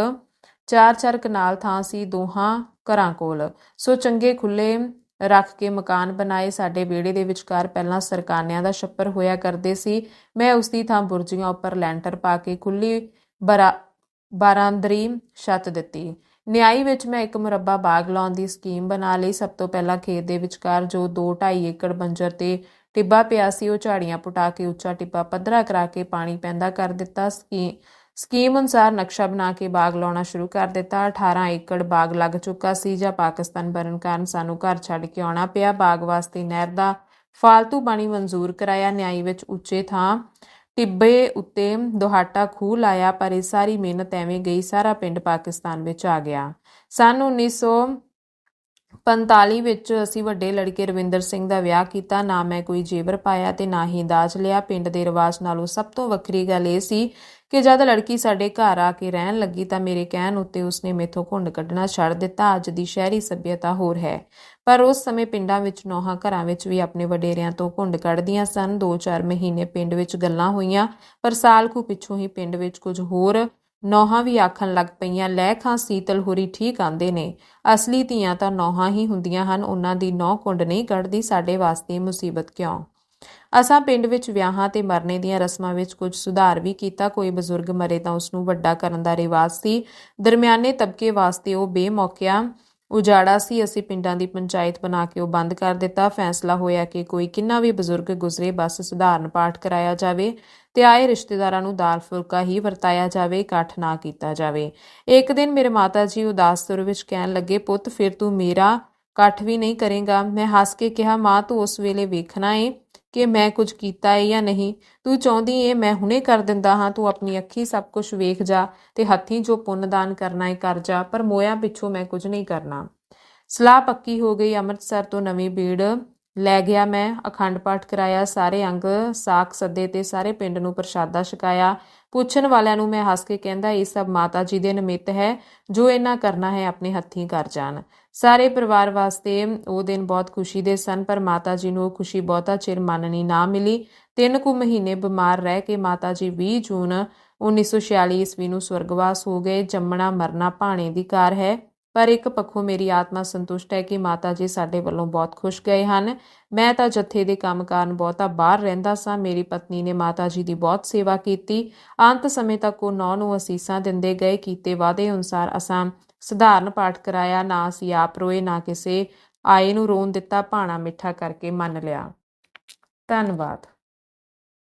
ਚਾਰ ਚਾਰ ਕਨਾਲ ਥਾਂ ਸੀ ਦੋਹਾਂ ਘਰਾਂ ਕੋਲ। ਸੋ ਚੰਗੇ ਖੁੱਲੇ ਰੱਖ ਕੇ ਮਕਾਨ ਬਣਾਏ। ਸਾਡੇ ਵਿਹੜੇ ਦੇ ਵਿਚਕਾਰ ਪਹਿਲਾਂ ਸਰਕਾਨਿਆਂ ਦਾ ਛੱਪਰ ਹੋਇਆ ਕਰਦੇ ਸੀ। ਮੈਂ ਉਸ ਦੀ ਥਾਂ ਬੁਰਜੀਆਂ ਉੱਪਰ ਲੈਂਟਰ ਪਾ ਕੇ ਖੁੱਲੀ ਬਾਰਾਂਦਰੀ ਛੱਤ ਦਿੱਤੀ। ਨਿਆਈ ਵਿੱਚ ਮੈਂ ਇੱਕ ਮੁਰੱਬਾ ਬਾਗ ਲਾਉਣ ਦੀ ਸਕੀਮ ਬਣਾ ਲਈ। ਸਭ ਤੋਂ ਪਹਿਲਾਂ ਖੇਤ ਦੇ ਵਿਚਕਾਰ ਜੋ 2.5 ਏਕੜ ਬੰਜਰ ਤੇ ਟਿੱਬਾ ਪਿਆ ਸੀ, ਉਹ ਝਾੜੀਆਂ ਪੁਟਾ ਕੇ ਉੱਚਾ ਟਿੱਬਾ ਪੱਧਰਾ ਕਰਾ ਕੇ ਪਾਣੀ ਪੈਂਦਾ ਕਰ ਦਿੱਤਾ। ਸਕੀਮ ਸਕੀਮ ਅਨੁਸਾਰ ਨਕਸ਼ਾ ਬਣਾ ਕੇ ਬਾਗ ਲਾਉਣਾ ਸ਼ੁਰੂ ਕਰ ਦਿੱਤਾ। 18 ਏਕੜ ਬਾਗ ਲੱਗ ਚੁੱਕਾ ਸੀ, ਜਾਂ ਪਾਕਿਸਤਾਨ ਬਣਨ ਕਾਰਨ ਸਾਨੂੰ ਘਰ ਛੱਡ ਕੇ ਆਉਣਾ ਪਿਆ। ਬਾਗ ਵਾਸਤੇ ਨਹਿਰ ਦਾ ਫਾਲਤੂ ਪਾਣੀ ਮਨਜ਼ੂਰ ਕਰਾਇਆ। ਨਿਆਈ ਵਿੱਚ ਉੱਚੇ ਥਾਂ ਟਿੱਬੇ ਉੱਤੇ ਦੁਹਾਟਾ ਖੂਹ ਲਾਇਆ, ਪਰ ਇਹ ਸਾਰੀ ਮਿਹਨਤ ਐਵੇਂ ਗਈ, ਸਾਰਾ ਪਿੰਡ ਪਾਕਿਸਤਾਨ ਵਿੱਚ ਆ ਗਿਆ। ਸਨ 1945 ਵਿੱਚ ਅਸੀਂ ਵੱਡੇ ਲੜਕੇ ਰਵਿੰਦਰ ਸਿੰਘ ਦਾ ਵਿਆਹ ਕੀਤਾ। ਨਾ ਮੈਂ ਕੋਈ ਜੇਵਰ ਪਾਇਆ ਤੇ ਨਾ ਹੀ ਦਾਜ ਲਿਆ। ਪਿੰਡ ਦੇ ਰਿਵਾਜ ਨਾਲੋਂ ਸਭ ਤੋਂ ਵੱਖਰੀ ਗੱਲ ਇਹ ਸੀ ਕਿ ਜਦ ਲੜਕੀ ਸਾਡੇ ਘਰ ਆ ਕੇ ਰਹਿਣ ਲੱਗੀ ਤਾਂ ਮੇਰੇ ਕਹਿਣ ਉੱਤੇ ਉਸਨੇ ਮੇਥੋਂ ਘੁੰਡ ਕੱਢਣਾ ਛੱਡ ਦਿੱਤਾ। ਅੱਜ ਦੀ ਸ਼ਹਿਰੀ ਸੱਭਿਅਤਾ ਹੋਰ ਹੈ। ਪਰ ਉਸ ਸਮੇਂ ਪਿੰਡਾਂ ਵਿੱਚ ਨੌਹਾਂ ਘਰਾਂ ਵਿੱਚ ਵੀ ਆਪਣੇ ਵਡੇਰਿਆਂ ਤੋਂ ਘੁੰਡ ਕੱਢਦੀਆਂ ਸਨ। 2-4 ਮਹੀਨੇ ਪਿੰਡ ਵਿੱਚ ਗੱਲਾਂ ਹੋਈਆਂ, ਪਰ ਸਾਲ ਕੁ ਪਿੱਛੋਂ ਹੀ ਪਿੰਡ ਵਿੱਚ ਕੁਝ ਹੋਰ ਨੌਹਾਂ ਵੀ ਆਖਣ ਲੱਗ ਪਈਆਂ। ਲੈ ਖਾਂ ਸੀਤਲ ਹੋਰੀ ਠੀਕ ਆਂਦੇ ਨੇ। ਅਸਲੀ ਧੀਆਂ ਤਾਂ ਨੌਹਾਂ ਹੀ ਹੁੰਦੀਆਂ ਹਨ। ਉਹਨਾਂ ਦੀ ਨੌ ਕੁੰਡ ਨਹੀਂ ਕੱਢਦੀ। ਸਾਡੇ ਵਾਸਤੇ ਮੁਸੀਬਤ ਕਿਉਂ? ਅਸਾਂ ਪਿੰਡ ਵਿੱਚ ਵਿਆਹਾਂ ਤੇ ਮਰਨੇ ਦੀਆਂ ਰਸਮਾਂ ਵਿੱਚ ਕੁਝ ਸੁਧਾਰ ਵੀ ਕੀਤਾ। ਕੋਈ ਬਜ਼ੁਰਗ ਮਰੇ ਤਾਂ ਉਸ ਨੂੰ ਵੱਡਾ ਕਰਨ ਦਾ ਰਿਵਾਜ ਸੀ। ਦਰਮਿਆਨੇ ਤਬਕੇ ਵਾਸਤੇ ਉਹ ਬੇਮੌਕਿਆ ਉਜਾੜਾ ਸੀ। ਅਸੀਂ ਪਿੰਡਾਂ ਦੀ ਪੰਚਾਇਤ ਬਣਾ ਕੇ ਉਹ ਬੰਦ ਕਰ ਦਿੱਤਾ। ਫੈਸਲਾ ਹੋਇਆ ਕਿ ਕੋਈ ਕਿੰਨਾ ਵੀ ਬਜ਼ੁਰਗ ਗੁਜ਼ਰੇ, ਬਸ ਸੁਧਾਰਨ ਪਾਠ ਕਰਾਇਆ ਜਾਵੇ ਤੇ ਆਏ ਰਿਸ਼ਤੇਦਾਰਾਂ ਨੂੰ ਦਾਲ ਫੁਲਕਾ ਹੀ ਵਰਤਾਇਆ ਜਾਵੇ, ਇਕੱਠ ਨਾ ਕੀਤਾ ਜਾਵੇ। ਇੱਕ ਦਿਨ ਮੇਰੇ ਮਾਤਾ ਜੀ ਉਦਾਸ ਸੁਰ ਵਿੱਚ ਕਹਿਣ ਲੱਗੇ, ਪੁੱਤ, ਫਿਰ ਤੂੰ ਮੇਰਾ ਇਕੱਠ ਵੀ ਨਹੀਂ ਕਰੇਗਾ। ਮੈਂ ਹੱਸ ਕੇ ਕਿਹਾ, ਮਾਂ, ਤੂੰ ਉਸ ਵੇਲੇ ਵੇਖਣਾ ਏ। ਕਿ ਮੈਂ ਕੁਝ ਕੀਤਾ ਏ ਜਾਂ ਨਹੀਂ। ਤੂੰ ਚਾਹੁੰਦੀ ਏ ਮੈਂ ਹੁਣੇ ਕਰ ਦਿੰਦਾ ਹਾਂ, ਤੂੰ ਆਪਣੀ ਅੱਖੀ ਸਭ ਕੁਝ ਵੇਖ ਜਾ ਤੇ ਹੱਥੀਂ ਜੋ ਪੁੰਨ ਦਾਨ ਕਰਨਾ ਏ ਕਰ ਜਾ, ਪਰ ਮੋਇਆ ਪਿੱਛੋਂ ਮੈਂ ਕੁਝ ਨਹੀਂ ਕਰਨਾ। ਸਲਾਹ ਪੱਕੀ ਹੋ ਗਈ, ਅੰਮ੍ਰਿਤਸਰ ਤੋਂ ਨਵੀਂ ਬੀੜ। ਲੈ ਗਿਆ ਮੈਂ, ਅਖੰਡ ਪਾਠ ਕਰਾਇਆ, ਸਾਰੇ ਅੰਗ ਸਾਖ ਸੱਦੇ ਤੇ ਸਾਰੇ ਪਿੰਡ ਨੂੰ ਪ੍ਰਸ਼ਾਦਾ ਛਕਾਇਆ। ਪੁੱਛਣ ਵਾਲਿਆਂ ਨੂੰ ਮੈਂ ਹੱਸ ਕੇ ਕਹਿੰਦਾ, ਇਹ ਸਭ ਮਾਤਾ ਜੀ ਦੇ ਨਿਮਿਤ ਹੈ, ਜੋ ਇਹਨਾਂ ਕਰਨਾ ਹੈ ਆਪਣੇ ਹੱਥੀਂ ਕਰ ਜਾਣ। ਸਾਰੇ ਪਰਿਵਾਰ ਵਾਸਤੇ ਉਹ ਦਿਨ ਬਹੁਤ ਖੁਸ਼ੀ ਦੇ ਸਨ, ਪਰ ਮਾਤਾ ਜੀ ਨੂੰ ਉਹ ਖੁਸ਼ੀ ਬਹੁਤਾ ਚਿਰ ਮੰਨਣੀ ਨਾ ਮਿਲੀ। ਤਿੰਨ ਕੁ ਮਹੀਨੇ ਬਿਮਾਰ ਰਹਿ ਕੇ ਮਾਤਾ ਜੀ 20 ਜੂਨ 1946 ਈਸਵੀ ਨੂੰ ਸਵਰਗਵਾਸ ਹੋ ਗਏ। ਜੰਮਣਾ ਮਰਨਾ ਭਾਣੇ ਦੀ ਕਾਰ ਹੈ। ਪਰ ਇੱਕ ਪੱਖੋਂ ਮੇਰੀ ਆਤਮਾ ਸੰਤੁਸ਼ਟ ਹੈ ਕਿ ਮਾਤਾ ਜੀ ਸਾਡੇ ਵੱਲੋਂ ਬਹੁਤ ਖੁਸ਼ ਗਏ ਹਨ। ਮੈਂ ਤਾਂ ਜੱਥੇ ਦੇ ਕੰਮ ਕਾਰਨ ਬਹੁਤਾ ਬਾਹਰ ਰਹਿੰਦਾ ਸਾਂ। ਮੇਰੀ ਪਤਨੀ ਨੇ ਮਾਤਾ ਜੀ ਦੀ ਬਹੁਤ ਸੇਵਾ ਕੀਤੀ। ਅੰਤ ਸਮੇਂ ਤੱਕ ਉਹ ਨੌ ਨੂੰ ਅਸੀਸਾਂ ਦਿੰਦੇ ਗਏ। ਕੀਤੇ ਵਾਅਦੇ ਅਨੁਸਾਰ ਅਸਾਂ ਸਧਾਰਨ ਪਾਠ ਕਰਾਇਆ। ਨਾ ਅਸੀਂ ਆਪ ਰੋਏ, ਨਾ ਕਿਸੇ ਆਏ ਨੂੰ ਰੋਣ ਦਿੱਤਾ। ਭਾਣਾ ਮਿੱਠਾ ਕਰਕੇ ਮੰਨ ਲਿਆ। ਧੰਨਵਾਦ।